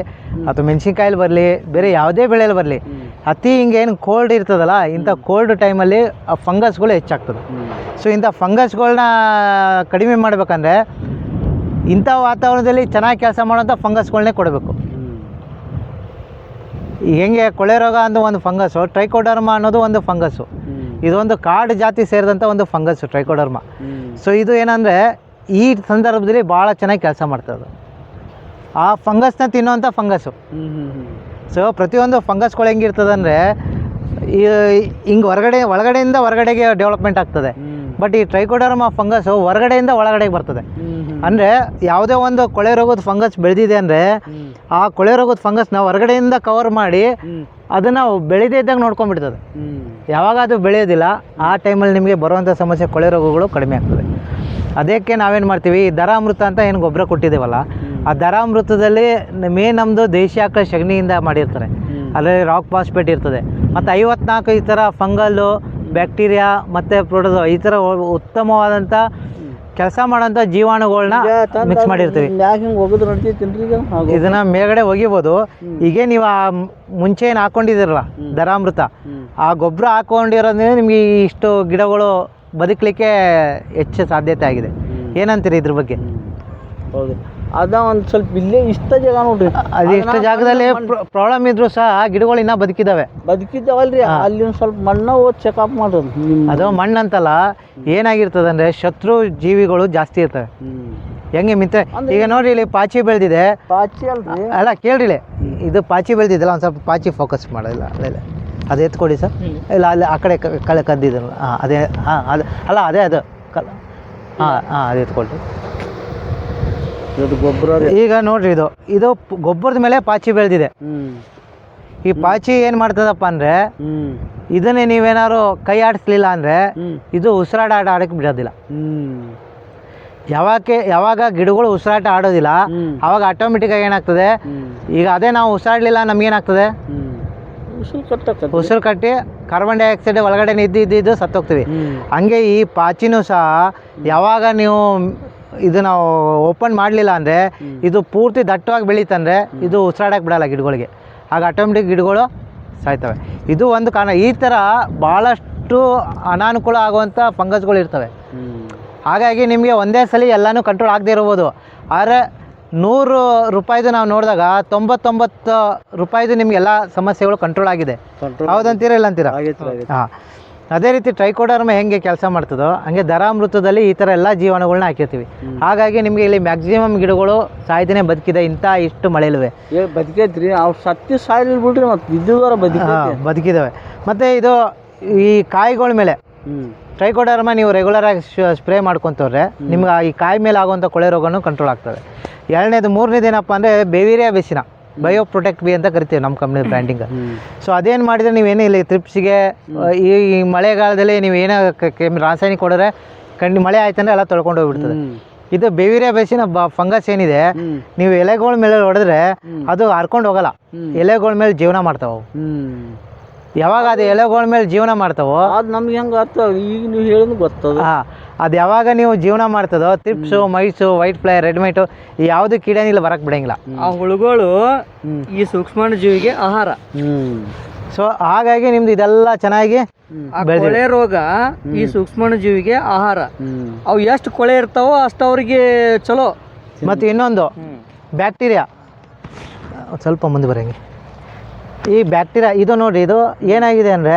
ಅಥವಾ ಮೆಣಸಿನ್ಕಾಯಲ್ಲಿ ಬರಲಿ, ಬೇರೆ ಯಾವುದೇ ಬೆಳೆಯಲ್ಲಿ ಬರಲಿ, ಅತಿ ಹಿಂಗೇನು ಕೋಲ್ಡ್ ಇರ್ತದಲ್ಲ, ಇಂಥ ಕೋಲ್ಡ್ ಟೈಮಲ್ಲಿ ಆ ಫಂಗಸ್ಗಳು ಹೆಚ್ಚಾಗ್ತದೆ. ಸೊ ಇಂಥ ಫಂಗಸ್ಗಳನ್ನ ಕಡಿಮೆ ಮಾಡಬೇಕಂದ್ರೆ ಇಂಥ ವಾತಾವರಣದಲ್ಲಿ ಚೆನ್ನಾಗಿ ಕೆಲಸ ಮಾಡೋಂಥ ಫಂಗಸ್ಗಳನ್ನೇ ಕೊಡಬೇಕು. ಈಗ ಹೆಂಗೆ ಕೊಳೆ ರೋಗ ಅಂತ ಒಂದು ಫಂಗಸ್ಸು ಟ್ರೈಕೋಡರ್ಮ ಅನ್ನೋದು ಒಂದು ಫಂಗಸ್ಸು ಇದೊಂದು ಕಾಡು ಜಾತಿ ಸೇರಿದಂಥ ಒಂದು ಫಂಗಸ್ಸು ಟ್ರೈಕೋಡರ್ಮ. ಸೊ ಇದು ಏನಂದರೆ ಈ ಸಂದರ್ಭದಲ್ಲಿ ಭಾಳ ಚೆನ್ನಾಗಿ ಕೆಲಸ ಮಾಡ್ತದೆ ಆ ಫಂಗಸ್ನ ತಿನ್ನುವಂಥ ಫಂಗಸ್ಸು ಸೊ ಪ್ರತಿಯೊಂದು ಫಂಗಸ್ಗಳು ಹೆಂಗಿರ್ತದೆ ಅಂದರೆ ಹಿಂಗೆ ಹೊರಗಡೆ ಒಳಗಡೆಯಿಂದ ಹೊರಗಡೆಗೆ ಡೆವಲಪ್ಮೆಂಟ್ ಆಗ್ತದೆ. ಬಟ್ ಈ ಟ್ರೈಕೋಡರ್ಮ ಫಂಗಸ್ಸು ಹೊರಗಡೆಯಿಂದ ಒಳಗಡೆಗೆ ಬರ್ತದೆ. ಅಂದರೆ ಯಾವುದೇ ಒಂದು ಕೊಳೆ ರೋಗದ ಫಂಗಸ್ ಬೆಳೆದಿದೆ ಅಂದರೆ ಆ ಕೊಳೆ ರೋಗದ ಫಂಗಸ್ನ ಹೊರಗಡೆಯಿಂದ ಕವರ್ ಮಾಡಿ ಅದನ್ನು ಬೆಳೆದೇ ಇದ್ದಾಗ ನೋಡ್ಕೊಂಡ್ಬಿಡ್ತದೆ. ಯಾವಾಗ ಅದು ಬೆಳೆಯೋದಿಲ್ಲ ಆ ಟೈಮಲ್ಲಿ ನಿಮಗೆ ಬರುವಂಥ ಸಮಸ್ಯೆ ಕೊಳೆ ರೋಗಗಳು ಕಡಿಮೆ ಆಗ್ತದೆ. ಅದಕ್ಕೆ ನಾವೇನು ಮಾಡ್ತೀವಿ ಈ ದರಾಮೃತ ಅಂತ ಏನು ಗೊಬ್ಬರ ಕೊಟ್ಟಿದ್ದೇವಲ್ಲ ಆ ದರಾಮೃತದಲ್ಲಿ ಮೇನ್ ನಮ್ಮದು ಆಕಳ ಸಗಣಿಯಿಂದ ಮಾಡಿರ್ತಾರೆ. ಅದರಲ್ಲಿ ರಾಕ್ ಫಾಸ್ಫೇಟ್ ಇರ್ತದೆ. ಮತ್ತು ಐವತ್ನಾಲ್ಕು ಈ ಥರ ಫಂಗಲ್ಲು ಬ್ಯಾಕ್ಟೀರಿಯಾ ಮತ್ತು ಪ್ರೋಟೋಸೋ ಈ ಥರ ಉತ್ತಮವಾದಂಥ ಕೆಲಸ ಮಾಡೋಂಥ ಜೀವಾಣುಗಳನ್ನ ಮಿಕ್ಸ್ ಮಾಡಿರ್ತೀವಿ. ಹಿಂಗೆ ಹೋಗೋದು ಈಗ ಇದನ್ನ ಮೇಲ್ಗಡೆ ಒಗಿಬೋದು. ಹೀಗೆ ನೀವು ಆ ಮುಂಚೆ ಏನು ಹಾಕೊಂಡಿದ್ದೀರಲ್ಲ ದರಾಮೃತ ಆ ಗೊಬ್ಬರ ಹಾಕೊಂಡಿರೋದ್ರಿಂದ ನಿಮಗೆ ಇಷ್ಟು ಗಿಡಗಳು ಬದುಕಲಿಕ್ಕೆ ಹೆಚ್ಚು ಸಾಧ್ಯತೆ ಆಗಿದೆ. ಏನಂತೀರಿ ಇದ್ರ ಬಗ್ಗೆ? ಹೌದು. ಅದ ಒಂದು ಸ್ವಲ್ಪ ಇಲ್ಲೇ ಇಷ್ಟ ಜಾಗ ನೋಡ್ರಿ. ಅದು ಇಷ್ಟ ಜಾಗದಲ್ಲಿ ಪ್ರಾಬ್ಲಮ್ ಇದ್ರು ಸಹ ಗಿಡಗಳು ಇನ್ನೂ ಬದುಕಿದಾವೆ. ಬದುಕಿದ್ದಾವಲ್ರಿ ಅಲ್ಲಿ ಒಂದು ಸ್ವಲ್ಪ ಮಣ್ಣ ಹೋಗಿ ಚೆಕಪ್ ಮಾಡೋದು ಅದು ಮಣ್ಣಂತಲ್ಲ ಏನಾಗಿರ್ತದೆ ಅಂದರೆ ಶತ್ರು ಜೀವಿಗಳು ಜಾಸ್ತಿ ಇರ್ತವೆ. ಹೆಂಗೆ ಮಿತ್ರ ಈಗ ನೋಡ್ರಿ ಇಲ್ಲಿ ಪಾಚಿ ಬೆಳೆದಿದೆ. ಪಾಚಿ ಅಲ್ರಿ. ಅಲ್ಲ ಕೇಳ್ರಿ ಇದು ಪಾಚಿ ಬೆಳೆದಿದ್ದಲ್ಲ ಒಂದು ಸ್ವಲ್ಪ ಪಾಚಿ ಫೋಕಸ್ ಮಾಡೋದಿಲ್ಲ ಅಲ್ಲೇ ಅದು ಎತ್ಕೊಡಿ ಸರ್. ಇಲ್ಲ ಅಲ್ಲಿ ಆ ಕಡೆ ಕಳೆ ಕದ್ದಿದ್ದಲ್ಲ ಹಾಂ ಅದೇ ಹಾಂ ಅದು ಅಲ್ಲ ಅದೇ ಅದು. ಕಲ್ ಹಾಂ ಹಾಂ ಅದು ಎತ್ಕೊಳ್ರಿ. ಇದು ಗೊಬ್ಬರ ಈಗ ನೋಡ್ರಿ ಇದು. ಇದು ಗೊಬ್ಬರದ ಮೇಲೆ ಪಾಚಿ ಬೆಳೆದಿದೆ. ಈ ಪಾಚಿ ಏನು ಮಾಡ್ತದಪ್ಪ ಅಂದ್ರೆ ಇದನ್ನೇ ನೀವೇನಾದ್ರು ಕೈ ಆಡಿಸ್ಲಿಲ್ಲ ಅಂದ್ರೆ ಇದು ಉಸಿರಾಟ ಆಟ ಆಡಕ್ಕೆ ಬಿಡೋದಿಲ್ಲ. ಯಾವಾಗೆ ಯಾವಾಗ ಗಿಡಗಳು ಉಸಿರಾಟ ಆಡೋದಿಲ್ಲ ಅವಾಗ ಆಟೋಮೆಟಿಕ್ ಆಗಿ ಏನಾಗ್ತದೆ? ಈಗ ಅದೇ ನಾವು ಉಸಿರಾಡ್ಲಿಲ್ಲ ನಮ್ಗೇನಾಗ್ತದೆ? ಉಸುರು ಕಟ್ಟಿ ಕಾರ್ಬನ್ ಡೈಆಕ್ಸೈಡ್ ಒಳಗಡೆ ಇದ್ದು ಇದ್ದು ಸತ್ತೋಗ್ತೀವಿ. ಹಂಗೆ ಈ ಪಾಚಿನೂ ಸಹ ಯಾವಾಗ ನೀವು ಇದು ನಾವು ಓಪನ್ ಮಾಡಲಿಲ್ಲ ಅಂದರೆ ಇದು ಪೂರ್ತಿ ದಟ್ಟವಾಗಿ ಬೆಳೀತಂದರೆ ಇದು ಉಸಿರಾಡಕ್ಕೆ ಬಿಡಲ್ಲ ಗಿಡಗಳಿಗೆ. ಆಗ ಆಟೋಮೆಟಿಕ್ ಗಿಡಗಳು ಸಾಯ್ತವೆ. ಇದು ಒಂದು ಕಾರಣ. ಈ ಥರ ಭಾಳಷ್ಟು ಅನಾನುಕೂಲ ಆಗುವಂಥ ಫಂಗಸ್ಗಳು ಇರ್ತವೆ. ಹಾಗಾಗಿ ನಿಮಗೆ ಒಂದೇ ಸಲ ಎಲ್ಲನೂ ಕಂಟ್ರೋಲ್ ಆಗದೆ ಇರ್ಬೋದು. ಆದರೆ ನೂರು ರೂಪಾಯಿದು ನಾವು ನೋಡಿದಾಗ ತೊಂಬತ್ತೊಂಬತ್ತು ರೂಪಾಯಿದು ನಿಮಗೆಲ್ಲ ಸಮಸ್ಯೆಗಳು ಕಂಟ್ರೋಲ್ ಆಗಿದೆ. ಹೌದಂತೀರಾ ಇಲ್ಲ ಅಂತೀರಾ ಹಾಂ. ಅದೇ ರೀತಿ ಟ್ರೈಕೋಡರ್ಮ ಹೆಂಗೆ ಕೆಲಸ ಮಾಡ್ತದೋ ಹಂಗೆ ದರಾಮೃತದಲ್ಲಿ ಈ ಥರ ಎಲ್ಲ ಜೀವಾಣುಗಳನ್ನ ಹಾಕಿರ್ತೀವಿ. ಹಾಗಾಗಿ ನಿಮಗೆ ಇಲ್ಲಿ ಮ್ಯಾಕ್ಸಿಮಮ್ ಗಿಡಗಳು ಸಾಯ್ದೇ ಬದುಕಿದೆ ಇಂಥ ಇಷ್ಟು ಮಳೆಲುವೆ ಏ ಬದುಕೈತ್ರಿ. ಅವ್ರು ಸತ್ತಿ ಸಾಯಿಲ್ ಬಿಡ್ರಿ ಮತ್ತು ಇದ್ದಿದ್ದವರ ಬದುಕಿ ಹಾಂ ಬದುಕಿದ್ದಾವೆ ಮತ್ತು ಇದು ಈ ಕಾಯಿಗಳ ಮೇಲೆ ಟ್ರೈಕೋಡರ್ಮ ನೀವು ರೆಗ್ಯುಲರ್ ಆಗಿ ಸ್ಪ್ರೇ ಮಾಡ್ಕೊತವ್ರೆ ನಿಮ್ಗೆ ಈ ಕಾಯಿ ಮೇಲೆ ಆಗುವಂಥ ಕೊಳೆ ರೋಗನೂ ಕಂಟ್ರೋಲ್ ಆಗ್ತದೆ ಎರಡನೇದು ಮೂರನೇದು ಏನಪ್ಪ ಅಂದರೆ Beauveria bassiana. Bio protect B ಅಂತ ಕರಿತೀವಿ ನಮ್ಮ ಕಂಪ್ನಿ ಬ್ರ್ಯಾಂಡಿಂಗ್ ಸೊ ಅದೇನು ಮಾಡಿದ್ರೆ ನೀವೇನೇ ಇಲ್ಲಿ ತ್ರಿಪ್ಸಿಗೆ ಈ ಈ ಮಳೆಗಾಲದಲ್ಲಿ ನೀವು ಏನೋ ರಾಸಾಯನಿಕ ಕೊಡೋರೆ ಕಂಡು ಮಳೆ ಆಯ್ತಂದ್ರೆ ಎಲ್ಲ ತೊಳ್ಕೊಂಡು ಹೋಗ್ಬಿಡ್ತದೆ. ಇದು ಬೇವಿರೇ ಬೇಸಿನ ಬ ಫಂಗಸ್ ಏನಿದೆ ನೀವು ಎಲೆಗಳ ಮೇಲೆ ಹೊಡೆದ್ರೆ ಅದು ಹರ್ಕೊಂಡು ಹೋಗಲ್ಲ. ಎಲೆಗಳ ಮೇಲೆ ಜೀವನ ಮಾಡ್ತಾವೆ. ಯಾವಾಗ ಅದು ಎಲೆಗಳ ಮೇಲೆ ಜೀವನ ಮಾಡ್ತಾವೋ ಅದು ನಮ್ಗೆ ಹೆಂಗೆ ಈಗ ನೀವು ಹೇಳಿದ್ ಗೊತ್ತದ. ಹಾಂ. ಅದು ಯಾವಾಗ ನೀವು ಜೀವನ ಮಾಡ್ತದೋ thrips mice white fly red mite ಯಾವುದು ಕೀಡನಿಲ್ಲ ಬರಕ್ ಬಿಡಂಗಿಲ್ಲ. ಆ ಹುಳುಗಳು ಈ ಸೂಕ್ಷ್ಮಾಣು ಜೀವಿಗೆ ಆಹಾರ ಸೊ ಹಾಗಾಗಿ ನಿಮ್ದು ಇದೆಲ್ಲ ಚೆನ್ನಾಗಿ ಆ ಕೊಳೆ ರೋಗ ಈ ಸೂಕ್ಷ್ಮಾಣು ಜೀವಿಗೆ ಆಹಾರ. ಅವು ಎಷ್ಟು ಕೊಳೆ ಇರ್ತಾವೋ ಅಷ್ಟು ಅವ್ರಿಗೆ ಚಲೋ. ಮತ್ತು ಇನ್ನೊಂದು ಬ್ಯಾಕ್ಟೀರಿಯಾ. ಸ್ವಲ್ಪ ಮುಂದೆ ಬರಂಗೆ. ಈ ಬ್ಯಾಕ್ಟೀರಿಯಾ ಇದು ನೋಡಿರಿ ಇದು ಏನಾಗಿದೆ ಅಂದರೆ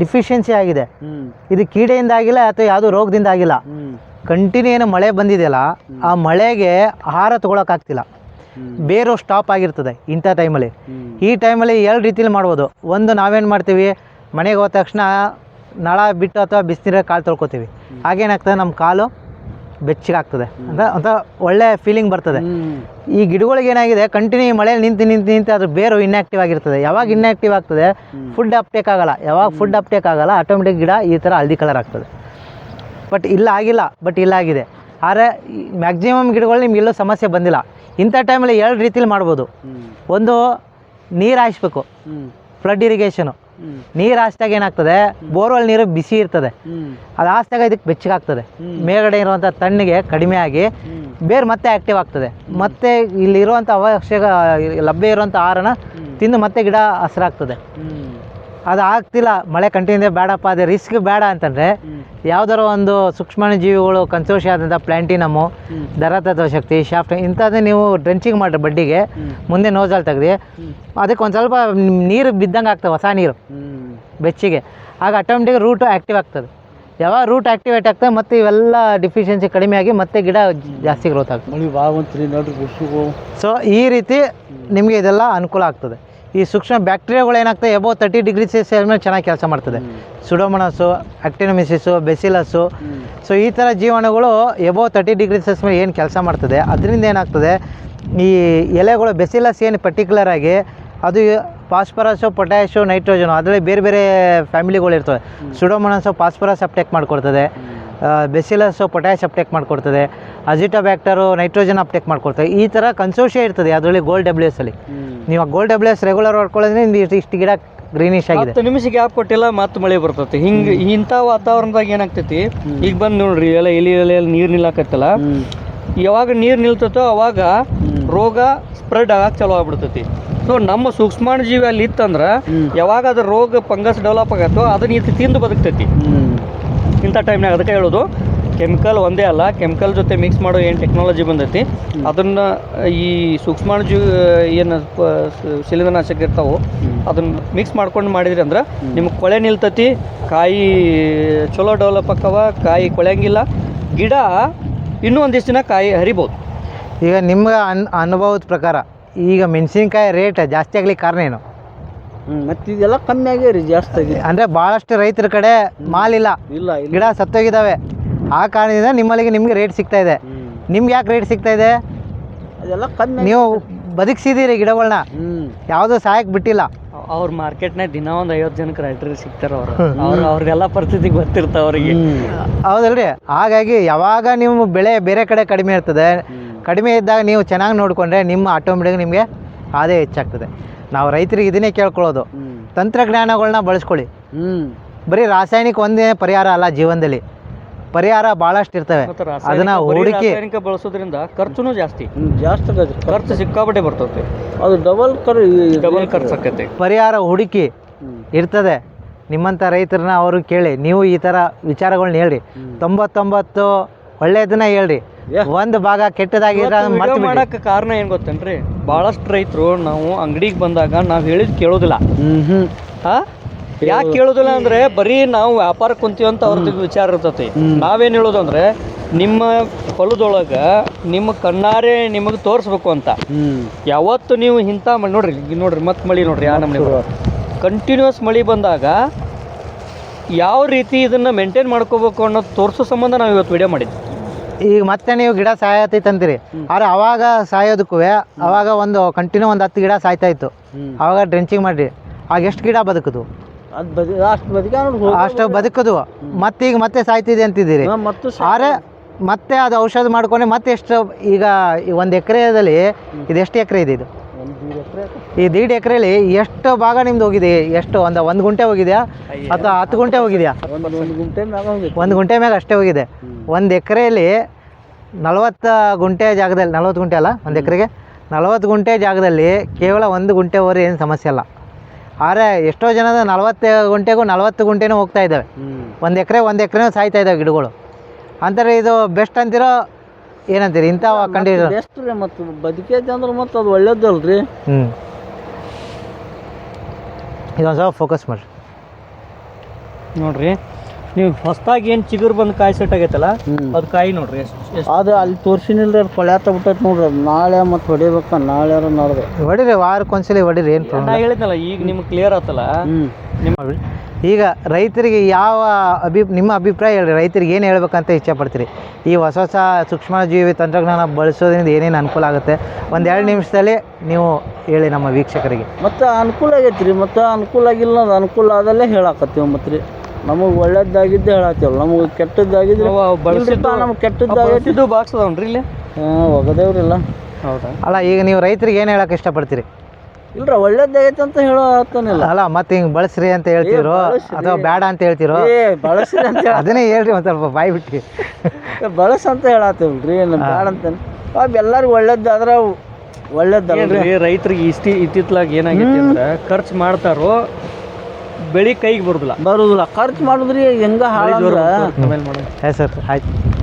ಡಿಫಿಷಿಯನ್ಸಿ ಆಗಿದೆ. ಇದು ಕೀಡೆಯಿಂದ ಆಗಿಲ್ಲ ಅಥವಾ ಯಾವುದೋ ರೋಗದಿಂದ ಆಗಿಲ್ಲ. ಕಂಟಿನ್ಯೂ ಏನು ಮಳೆ ಬಂದಿದೆಯಲ್ಲ ಆ ಮಳೆಗೆ ಆಹಾರ ತೊಗೊಳಕ್ಕಾಗ್ತಿಲ್ಲ ಬೇರು ಸ್ಟಾಪ್ ಆಗಿರ್ತದೆ ಇಂಥ ಟೈಮಲ್ಲಿ ಈ ಟೈಮಲ್ಲಿ ಎರಡು ರೀತಿಲಿ ಮಾಡ್ಬೋದು. ಒಂದು ನಾವೇನು ಮಾಡ್ತೀವಿ ಮನೆಗೆ ಹೋದ ತಕ್ಷಣ ನಳ ಬಿಟ್ಟು ಅಥವಾ ಬಿಸಿನೀರ ಕಾಲು ತೊಳ್ಕೊತೀವಿ. ಹಾಗೇನಾಗ್ತದೆ ನಮ್ಮ ಕಾಲು ಬೆಚ್ಚಗಾಗ್ತದೆ. ಅಂತ ಅಂತ ಒಳ್ಳೆ ಫೀಲಿಂಗ್ ಬರ್ತದೆ. ಈ ಗಿಡಗಳಿಗೆ ಏನಾಗಿದೆ ಕಂಟಿನ್ಯೂ ಮಳೆಯಲ್ಲಿ ನಿಂತು ನಿಂತು ನಿಂತು ಅದ್ರ ಬೇರು ಇನ್ಆಕ್ಟಿವ್ ಆಗಿರ್ತದೆ. ಯಾವಾಗ ಇನ್ಆಕ್ಟಿವ್ ಆಗ್ತದೆ ಫುಡ್ ಅಪ್ಟೇಕ್ ಆಗಲ್ಲ. ಯಾವಾಗ ಫುಡ್ ಅಪ್ಟೇಕ್ ಆಗಲ್ಲ ಆಟೋಮೆಟಿಕ್ ಗಿಡ ಈ ಥರ ಹಳದಿ ಕಲರ್ ಆಗ್ತದೆ. ಬಟ್ ಇಲ್ಲ ಆಗಿಲ್ಲ ಬಟ್ ಇಲ್ಲ ಆಗಿದೆ. ಆದರೆ ಮ್ಯಾಕ್ಸಿಮಮ್ ಗಿಡಗಳು ನಿಮ್ಗೆ ಎಲ್ಲೂ ಸಮಸ್ಯೆ ಬಂದಿಲ್ಲ. ಇಂಥ ಟೈಮಲ್ಲಿ ಎರಡು ರೀತಿಲಿ ಮಾಡ್ಬೋದು. ಒಂದು ನೀರು ಹಾಯಿಸ್ಬೇಕು. ಫ್ಲಡ್ ಇರಿಗೇಷನು ನೀರು ಹಾಸ್ದಾಗ ಏನಾಗ್ತದೆ? ಬೋರ್ವೆಲ್ ನೀರು ಬಿಸಿ ಇರ್ತದೆ. ಅದು ಹಾಸ್ದಾಗ ಇದಕ್ಕೆ ಬೆಚ್ಚಗಾಗ್ತದೆ ಮೇಲ್ಗಡೆ ಇರುವಂಥ ತಣ್ಣಿಗೆ ಕಡಿಮೆ ಆಗಿ ಬೇರೆ ಮತ್ತೆ ಆಕ್ಟಿವ್ ಆಗ್ತದೆ. ಮತ್ತೆ ಇಲ್ಲಿರುವಂಥ ಅವಶ್ಯಕ ಲಭ್ಯ ಇರುವಂಥ ಆಹಾರನ ತಿಂದು ಮತ್ತೆ ಗಿಡ ಹಸಿರಾಗ್ತದೆ. ಅದು ಆಗ್ತಿಲ್ಲ. ಮಳೆ ಕಂಟಿನ್ಯೂ ಬೇಡಪ್ಪ ಅದು ರಿಸ್ಕ್ ಬೇಡ ಅಂತಂದರೆ ಯಾವ್ದಾರ ಒಂದು ಸೂಕ್ಷ್ಮಾಣುಜೀವಿಗಳು ಕನ್ಸೋಷಿ ಆದಂಥ ಪ್ಲ್ಯಾಂಟಿನಮು ದರ ತತ್ವ ಶಕ್ತಿ ಶಾಫ್ಟ್ ಇಂಥದ್ದು ನೀವು ಡ್ರೆಂಚಿಂಗ್ ಮಾಡಿರಿ ಬಡ್ಡಿಗೆ. ಮುಂದೆ ನೋಜಲ್ ತೆಗ್ದು ಅದಕ್ಕೆ ಒಂದು ಸ್ವಲ್ಪ ನೀರು ಬಿದ್ದಂಗೆ ಆಗ್ತವೆ ಹೊಸ ನೀರು. ಬೆಚ್ಚಿಗೆ. ಆಗ ಆಟೋಮೆಟಿಕ್ ರೂಟು ಆ್ಯಕ್ಟಿವ್ ಆಗ್ತದೆ. ಯಾವಾಗ ರೂಟ್ ಆ್ಯಕ್ಟಿವೇಟ್ ಆಗ್ತದೆ ಮತ್ತೆ ಇವೆಲ್ಲ ಡಿಫಿಷಿಯನ್ಸಿ ಕಡಿಮೆ ಆಗಿ ಮತ್ತೆ ಗಿಡ ಜಾಸ್ತಿ ಗ್ರೋತ್ ಆಗ್ತದೆ. ಸೊ ಈ ರೀತಿ ನಿಮಗೆ ಇದೆಲ್ಲ ಅನುಕೂಲ ಆಗ್ತದೆ. ಈ ಸೂಕ್ಷ್ಮ ಬ್ಯಾಕ್ಟೀರಿಯಾಗಳು ಏನಾಗ್ತದೆ ಎಬೋ ತರ್ಟಿ ಡಿಗ್ರಿ ಸೆಲ್ಸಿಯಸ್ ಮೇಲೆ ಚೆನ್ನಾಗಿ ಕೆಲಸ ಮಾಡ್ತದೆ. ಸುಡೋಮನಸ್ಸು ಆಕ್ಟಿನಮಿಸಿಸು ಬೆಸಿಲಸ್ಸು ಸೊ ಈ ಥರ ಜೀವಾಣುಗಳು ಎಬೋ ತರ್ಟಿ ಡಿಗ್ರಿ ಸೆಲ್ಸಿಯಸ್ ಮೇಲೆ ಏನು ಕೆಲಸ ಮಾಡ್ತದೆ ಅದರಿಂದ ಏನಾಗ್ತದೆ ಈ ಎಲೆಗಳು ಬೆಸಿಲಸ್ ಏನು ಪರ್ಟಿಕ್ಯುಲರ್ ಆಗಿ ಅದು ಫಾಸ್ಫರಸ್ಸು ಪೊಟ್ಯಾಶು ನೈಟ್ರೋಜನು ಅದರಲ್ಲಿ ಬೇರೆ ಬೇರೆ ಫ್ಯಾಮಿಲಿಗಳು ಇರ್ತವೆ. ಸುಡೋಮನಸ್ಸು ಫಾಸ್ಫರಸ್ ಅಪ್ಟೇಕ್ ಮಾಡಿಕೊಡ್ತದೆ. ಬೆಸಿಲಸ್ಸು ಪೊಟ್ಯಾಶ್ ಅಪ್ಟೇಕ್ ಮಾಡಿಕೊಡ್ತದೆ ಅಜಿಟೋಬ್ಯಾಕ್ಟರು ನೈಟ್ರೋಜನ್ ಅಪ್ಟೇಕ್ ಮಾಡ್ಕೊಡ್ತದೆ. ಈ ಥರ ಕನ್ಸೋಷಿಯ ಇರ್ತದೆ ಅದರಲ್ಲಿ ಗೋಲ್ಡ್ ಡಬ್ಲ್ಯೂ ಎಸ್ ಅಲ್ಲಿ. ನೀವು ಗೋಲ್ಡ್ ಡಬ್ಲ್ಯೂ ಎಸ್ ರೆಗ್ಯುಲರ್ ಹೊಡ್ಕೊಳ್ಳೋದ್ರೆ ಇಷ್ಟು ಇಷ್ಟು ಗಿಡ ಗ್ರೀನಿಶ್ ಆಗಿದೆ. ಹತ್ತು ನಿಮಿಷ ಗ್ಯಾಪ್ ಕೊಟ್ಟಿಲ್ಲ ಮತ್ತೆ ಮಳೆ ಬರ್ತೈತಿ. ಹಿಂಗೆ ಇಂಥ ವಾತಾವರಣದಾಗ ಏನಾಗ್ತೈತಿ? ಈಗ ಬಂದು ನೋಡ್ರಿ ಎಲ್ಲ ಎಲೆ ಎಲೆ ನೀರು ನಿಲ್ಲಾಕತ್ತಲ್ಲ? ಯಾವಾಗ ನೀರು ನಿಲ್ತೈತೋ ಅವಾಗ ರೋಗ ಸ್ಪ್ರೆಡ್ ಆಗಕ್ಕೆ ಚಲೋ ಆಗ್ಬಿಡ್ತೈತಿ. ಸೊ ನಮ್ಮ ಸೂಕ್ಷ್ಮಾಣುಜೀವಿ ಅಲ್ಲಿ ಇತ್ತಂದ್ರೆ. ಯಾವಾಗ ಅದು ರೋಗ ಫಂಗಸ್ ಡೆವಲಪ್ ಆಗತ್ತೋ ಅದನ್ನ ಇತ್ತು ತಿಂದು ಬದುಕ್ತೈತಿ. ಇಂಥ ಟೈಮ್ನಾಗ ಅದಕ್ಕೆ ಹೇಳೋದು ಕೆಮಿಕಲ್ ಒಂದೇ ಅಲ್ಲ ಕೆಮಿಕಲ್ ಜೊತೆ ಮಿಕ್ಸ್ ಮಾಡೋ ಏನು ಟೆಕ್ನಾಲಜಿ ಬಂದೈತಿ ಅದನ್ನು ಈ ಸೂಕ್ಷ್ಮಾಣುಜೀವಿ ಏನು ಶಿಲೀಂಧ್ರನಾಶಕ ಇರ್ತಾವೆ ಅದನ್ನು ಮಿಕ್ಸ್ ಮಾಡ್ಕೊಂಡು ಮಾಡಿದ್ರಿ ಅಂದ್ರೆ ನಿಮ್ಗೆ ಕೊಳೆ ನಿಲ್ತತಿ ಕಾಯಿ ಚಲೋ ಡೆವಲಪ್ ಆಕ್ಕವ ಕಾಯಿ ಕೊಳೆಯಂಗಿಲ್ಲ ಗಿಡ ಇನ್ನೂ ಒಂದಿಷ್ಟು ದಿನ ಕಾಯಿ ಹರಿಬೋದು. ಈಗ ನಿಮ್ಗೆ ಅನ್ ಅನುಭವದ ಪ್ರಕಾರ ಈಗ ಮೆಣಸಿನ್ಕಾಯಿ ರೇಟ್ ಜಾಸ್ತಿ ಆಗ್ಲಿಕ್ಕೆ ಕಾರಣ ಏನು? ಮತ್ತೆ ಇದೆಲ್ಲ ಕಮ್ಮಿ ಜಾಸ್ತಿ ಆಗಿದೆ. ಅಂದರೆ ಭಾಳಷ್ಟು ರೈತರ ಕಡೆ ಮಾಲಿಲ್ಲ ಇಲ್ಲ. ಇಲ್ಲ ಗಿಡ ಸತ್ತೋಗಿದಾವೆ. ಆ ಕಾರಣದಿಂದ ನಿಮ್ಮಲ್ಲಿಗೆ ನಿಮಗೆ ರೇಟ್ ಸಿಗ್ತಾ ಇದೆ. ನಿಮ್ಗೆ ಯಾಕೆ ರೇಟ್ ಸಿಗ್ತಾ ಇದೆ? ಅದೆಲ್ಲ ಕಮ್ಮಿ ನೀವು ಬದುಕ್ಸಿದ್ದೀರಿ ಗಿಡಗಳನ್ನ ಹ್ಮ್. ಯಾವುದೂ ಸಹಾಯಕ್ಕೆ ಬಿಟ್ಟಿಲ್ಲ. ಅವ್ರ ಮಾರ್ಕೆಟ್ನಾಗ ದಿನ ಒಂದು ಐವತ್ತು ಜನಕ್ಕೆ ರೈತರಿಗೆ ಸಿಗ್ತಾರ ಅವ್ರು. ಅವ್ರು ಅವ್ರಿಗೆಲ್ಲ ಪರಿಸ್ಥಿತಿ ಗೊತ್ತಿರ್ತಾವ ಅವರಿಗೆ. ಹೌದಲ್ರಿ? ಹಾಗಾಗಿ ಯಾವಾಗ ನಿಮ್ಮ ಬೆಳೆ ಬೇರೆ ಕಡೆ ಕಡಿಮೆ ಇರ್ತದೆ ಕಡಿಮೆ ಇದ್ದಾಗ ನೀವು ಚೆನ್ನಾಗಿ ನೋಡಿಕೊಂಡ್ರೆ ನಿಮ್ಮ ಆಟೋಮೆಟಿಕ್ ನಿಮಗೆ ಆದಾಯ ಹೆಚ್ಚಾಗ್ತದೆ. ನಾವು ರೈತರಿಗೆ ಇದನ್ನೇ ಕೇಳ್ಕೊಳ್ಳೋದು. ತಂತ್ರಜ್ಞಾನಗಳನ್ನ ಬಳಸ್ಕೊಳ್ಳಿ. ಬರೀ ರಾಸಾಯನಿಕ ಒಂದೇ ಪರಿಹಾರ ಅಲ್ಲ ಜೀವನದಲ್ಲಿ. ಪರಿಹಾರ ಬಹಳಷ್ಟು ಇರ್ತವೆ. ಅದನ್ನ ಹೂಡಿಕೆ ಬಳಸೋದ್ರಿಂದ ಖರ್ಚುನು ಜಾಸ್ತಿ. ಜಾಸ್ತಿ ಖರ್ಚು ಸಿಕ್ಕಾಪಟ್ಟೆ ಬರ್ತದೆ ಅದು ಡಬಲ್ ಕರ್ ಡಬಲ್ ಖರ್ಚು ಆಕೈತಿ ಪರಿಹಾರ ಹುಡುಕಿ ಇರ್ತದೆ. ನಿಮ್ಮಂಥ ರೈತರನ್ನ ಅವರು ಕೇಳಿ ನೀವು ಈ ಥರ ವಿಚಾರಗಳನ್ನ ಹೇಳ್ರಿ. ತೊಂಬತ್ತೊಂಬತ್ತು ಒಳ್ಳೆಯದನ್ನ ಹೇಳ್ರಿ. ಒಂದ್ ಭಾಗ ಕೆಟ್ಟದಾಗಿದ್ರೆ ಮತ್ತೆ ಮಾಡಕ್ಕೆ ಕಾರಣ ಏನು ಗೊತ್ತೇನ್ರಿ? ಬಹಳಷ್ಟು ರೈತರು ನಾವು ಅಂಗಡಿಗೆ ಬಂದಾಗ ನಾವು ಹೇಳಿದ್ ಕೇಳೋದಿಲ್ಲ. ಹ್ಮ್ ಹಾ? ಯಾಕೆ ಕೇಳೋದಿಲ್ಲ. ಅಂದ್ರೆ ಬರೀ ನಾವು ವ್ಯಾಪಾರ ಕುಂತೀವಿ ಅಂತ ಅವ್ರದ್ದು ವಿಚಾರ ಇರ್ತತಿ. ನಾವೇನು ಹೇಳೋದು ಅಂದ್ರೆ ನಿಮ್ಮ ಹೊಲದೊಳಗ ನಿಮ್ಮ ಕಣ್ಣಾರೆ ನಿಮಗೆ ತೋರಿಸ್ಬೇಕು ಅಂತ. ಯಾವತ್ತು ನೀವು ಇಂಥ ಮಳೆ ನೋಡ್ರಿ ನೋಡ್ರಿ ಮತ್ತೆ ಮಳಿ ನೋಡ್ರಿ ಆ ನಮ್ಮ ಕಂಟಿನ್ಯೂಸ್ ಮಳಿ ಬಂದಾಗ ಯಾವ ರೀತಿ ಇದನ್ನ ಮೇಂಟೈನ್ ಮಾಡ್ಕೋಬೇಕು ಅನ್ನೋದು ತೋರಿಸೋ ಸಂಬಂಧ ನಾವು ಇವತ್ತು ವಿಡಿಯೋ ಮಾಡಿದ್ವಿ. ಈಗ ಮತ್ತೆ ನೀವು ಗಿಡ ಸಾಯತೈತೆ ಅಂತೀರಿ ಆದ್ರೆ ಅವಾಗ ಸಾಯೋದಕ್ಕೂ ಅವಾಗ ಒಂದು ಕಂಟಿನ್ಯೂ ಒಂದು ಹತ್ತು ಗಿಡ ಸಾಯ್ತಾ ಇತ್ತು ಅವಾಗ ಡ್ರೆಂಚಿಂಗ್ ಮಾಡ್ರಿ. ಆಗ ಎಷ್ಟು ಗಿಡ ಬದುಕುದು? ಅಷ್ಟು ಬದುಕುದು. ಮತ್ತೆ ಈಗ ಮತ್ತೆ ಸಾಯ್ತಿದೆ ಅಂತಿದ್ದೀರಿ. ಮತ್ತು ಆದ್ರೆ ಮತ್ತೆ ಅದು ಔಷಧ ಮಾಡ್ಕೊಂಡೆ ಮತ್ತೆ ಎಷ್ಟು ಈಗ ಈ ಒಂದು ಎಕರೆದಲ್ಲಿ ಇದು ಎಷ್ಟು ಎಕರೆ ಇದೆ ಇದು? ಈ ದೀಡ್ ಎಕರೆಲಿ ಎಷ್ಟು ಭಾಗ ನಿಮ್ದು ಹೋಗಿದೆ? ಎಷ್ಟು ಒಂದು ಒಂದು ಗುಂಟೆ ಹೋಗಿದೆಯಾ? ಅಥವಾ ಹತ್ತು ಗುಂಟೆ ಹೋಗಿದೆಯಾ? ಒಂದು ಗುಂಟೆ ಮ್ಯಾಗ ಅಷ್ಟೇ ಹೋಗಿದೆ. ಒಂದು ಎಕರೆಯಲ್ಲಿ ನಲವತ್ತು ಗುಂಟೆ ಜಾಗದಲ್ಲಿ ನಲವತ್ತು ಗುಂಟೆ ಅಲ್ಲ? ಒಂದು ಎಕರೆಗೆ ನಲವತ್ತು ಗುಂಟೆ ಜಾಗದಲ್ಲಿ ಕೇವಲ ಒಂದು ಗುಂಟೆ ಹೋರಿ ಏನು ಸಮಸ್ಯೆ ಅಲ್ಲ ಆದರೆ ಎಷ್ಟೋ ಜನದ ನಲವತ್ತು ಗುಂಟೆಗೂ ನಲವತ್ತು ಗುಂಟೆನೂ ಹೋಗ್ತಾ ಇದ್ದಾವೆ. ಒಂದು ಎಕರೆ ಒಂದು ಎಕರೆನೂ ಸಾಯ್ತಾ ಇದ್ದಾವೆ ಗಿಡಗಳು. ಅಂತಾರೆ ಇದು ಬೆಸ್ಟ್ ಅಂತೀರೋ ಏನಂತೀರಿ? ಇಂಥ ಕಂಡು ಬೆಸ್ಟ್ ರೀ ಮತ್ತು ಬದುಕೈತೆ ಅಂದ್ರೆ ಮತ್ತು ಅದು ಒಳ್ಳೇದಲ್ರಿ. ಹ್ಞೂ ಇದೊಂದು ಸ್ವಲ್ಪ ಫೋಕಸ್ ಮಾಡಿರಿ. ನೋಡ್ರಿ. ನೀವು ಹೊಸದಾಗಿ ಏನು ಚಿಗುರು ಬಂದು ಕಾಯಿ ಸೆಟ್ ಆಗೈತಲ್ಲ ಹ್ಮ್. ಅದು ಕಾಯಿ ನೋಡ್ರಿ ಎಷ್ಟು ಅದು ಅಲ್ಲಿ ತೋರ್ಸಿನಿಲ್ರಿ ಅದು ಕೊಳ್ಯಾತ ಬಿಟ್ಟೈತೆ ನೋಡ್ರಿ ಅದು ನಾಳೆ ಮತ್ತೆ ಹೊಡಿಬೇಕ ನಾಳೆ ನೋಡ್ರಿ ಹೊಡಿರಿ ವಾರಕ್ಕೊಂದ್ಸಲಿ ಹೊಡಿರಿ ಏನು ನಾ ಹೇಳಿದ್ನಲ್ಲ ಈಗ ನಿಮ್ಗೆ ಕ್ಲಿಯರ್ ಆತಲ್ಲ. ಹ್ಞೂ ನಿಮ್ಮ ಈಗ ರೈತರಿಗೆ ಯಾವ ಅಭಿ ನಿಮ್ಮ ಅಭಿಪ್ರಾಯ ಹೇಳಿ ರೈತರಿಗೆ ಏನು ಹೇಳ್ಬೇಕಂತ ಇಚ್ಛೆಪಡ್ತೀರಿ? ಈ ಹೊಸ ಹೊಸ ಸೂಕ್ಷ್ಮಜೀವಿ ತಂತ್ರಜ್ಞಾನ ಬಳಸೋದ್ರಿಂದ ಏನೇನು ಅನುಕೂಲ ಆಗುತ್ತೆ? ಒಂದು ಎರಡು ನಿಮಿಷದಲ್ಲಿ ನೀವು ಹೇಳಿ ನಮ್ಮ ವೀಕ್ಷಕರಿಗೆ. ಮತ್ತು ಅನುಕೂಲ ಆಗೈತೆ ರೀ ಮತ್ತು ಅನುಕೂಲ ಆಗಿಲ್ಲ ಅನುಕೂಲ ಆದಲ್ಲೇ ಹೇಳಾಕತ್ತೀವಿ ಮತ್ತೆ ರೀ ನಮಗೆ ಒಳ್ಳೇದಾಗಿದ್ದೇ ಹೇಳತ್ತೇವಲ್ಲ ನಮಗೆ ಕೆಟ್ಟದ್ದಾಗಿದ್ರೆ ನಮ್ಗೆ ಕೆಟ್ಟದ್ದಾಗೈತಿ ಬಳಸಿದ್ದು ಬಾಕ್ಸ್ ಅದಾವನ್ರಿ ಇಲ್ಲಿ? ಒಗದೇವ್ರಿಲ್ಲ. ಹೌದಾ? ಅಲ್ಲ ಈಗ ನೀವು ರೈತರಿಗೆ ಏನು ಹೇಳಕ್ಕೆ ಇಷ್ಟಪಡ್ತೀರಿ? ಇಲ್ರ ಒಳ್ಳೇದಾಗೈತೆ ಅಂತ ಹೇಳೋ ಅರ್ಥನಿಲ್ಲ. ಅಲ್ಲ ಮತ್ತೆ ಹಿಂಗೆ ಬಳಸ್ರಿ ಅಂತ ಹೇಳ್ತಿರೋ. ಅಥವಾ ಬೇಡ ಅಂತ ಹೇಳ್ತಿರೋ? ಏ ಬಳಸ್ರಿ ಅಂತ ಹೇಳ ಅದನ್ನೇ ಹೇಳ್ರಿ ಒಂದು ಸ್ವಲ್ಪ ಬಾಯ್ ಬಿಟ್ಟು. ಬಳಸ ಅಂತ ಹೇಳತ್ತೀವಲ್ರಿ ಏನು ಬ್ಯಾಡ ಅಂತ ಅವ್ ಎಲ್ಲರಿಗೂ ಒಳ್ಳೇದಾದ್ರೆ ಒಳ್ಳೇದಲ್ರಿ. ಏನ್ರಿ ರೈತರಿಗೆ ಇಷ್ಟಿ ಇತ್ತಿತ್ಲಾಗ ಏನಾಗಿತ್ತು ಅಂದ್ರೆ ಖರ್ಚು ಮಾಡ್ತಾರೋ ಬೆಳಿ ಕೈಗೆ ಬರುದಿಲ್ಲ. ಬರುದಿಲ್ಲ. ಖರ್ಚು ಮಾಡುದ್ರಿ ಹೆಂಗ ಹಾಳಂದ್ರ ಹೇ ಸರ್ ಆಯ್ತು.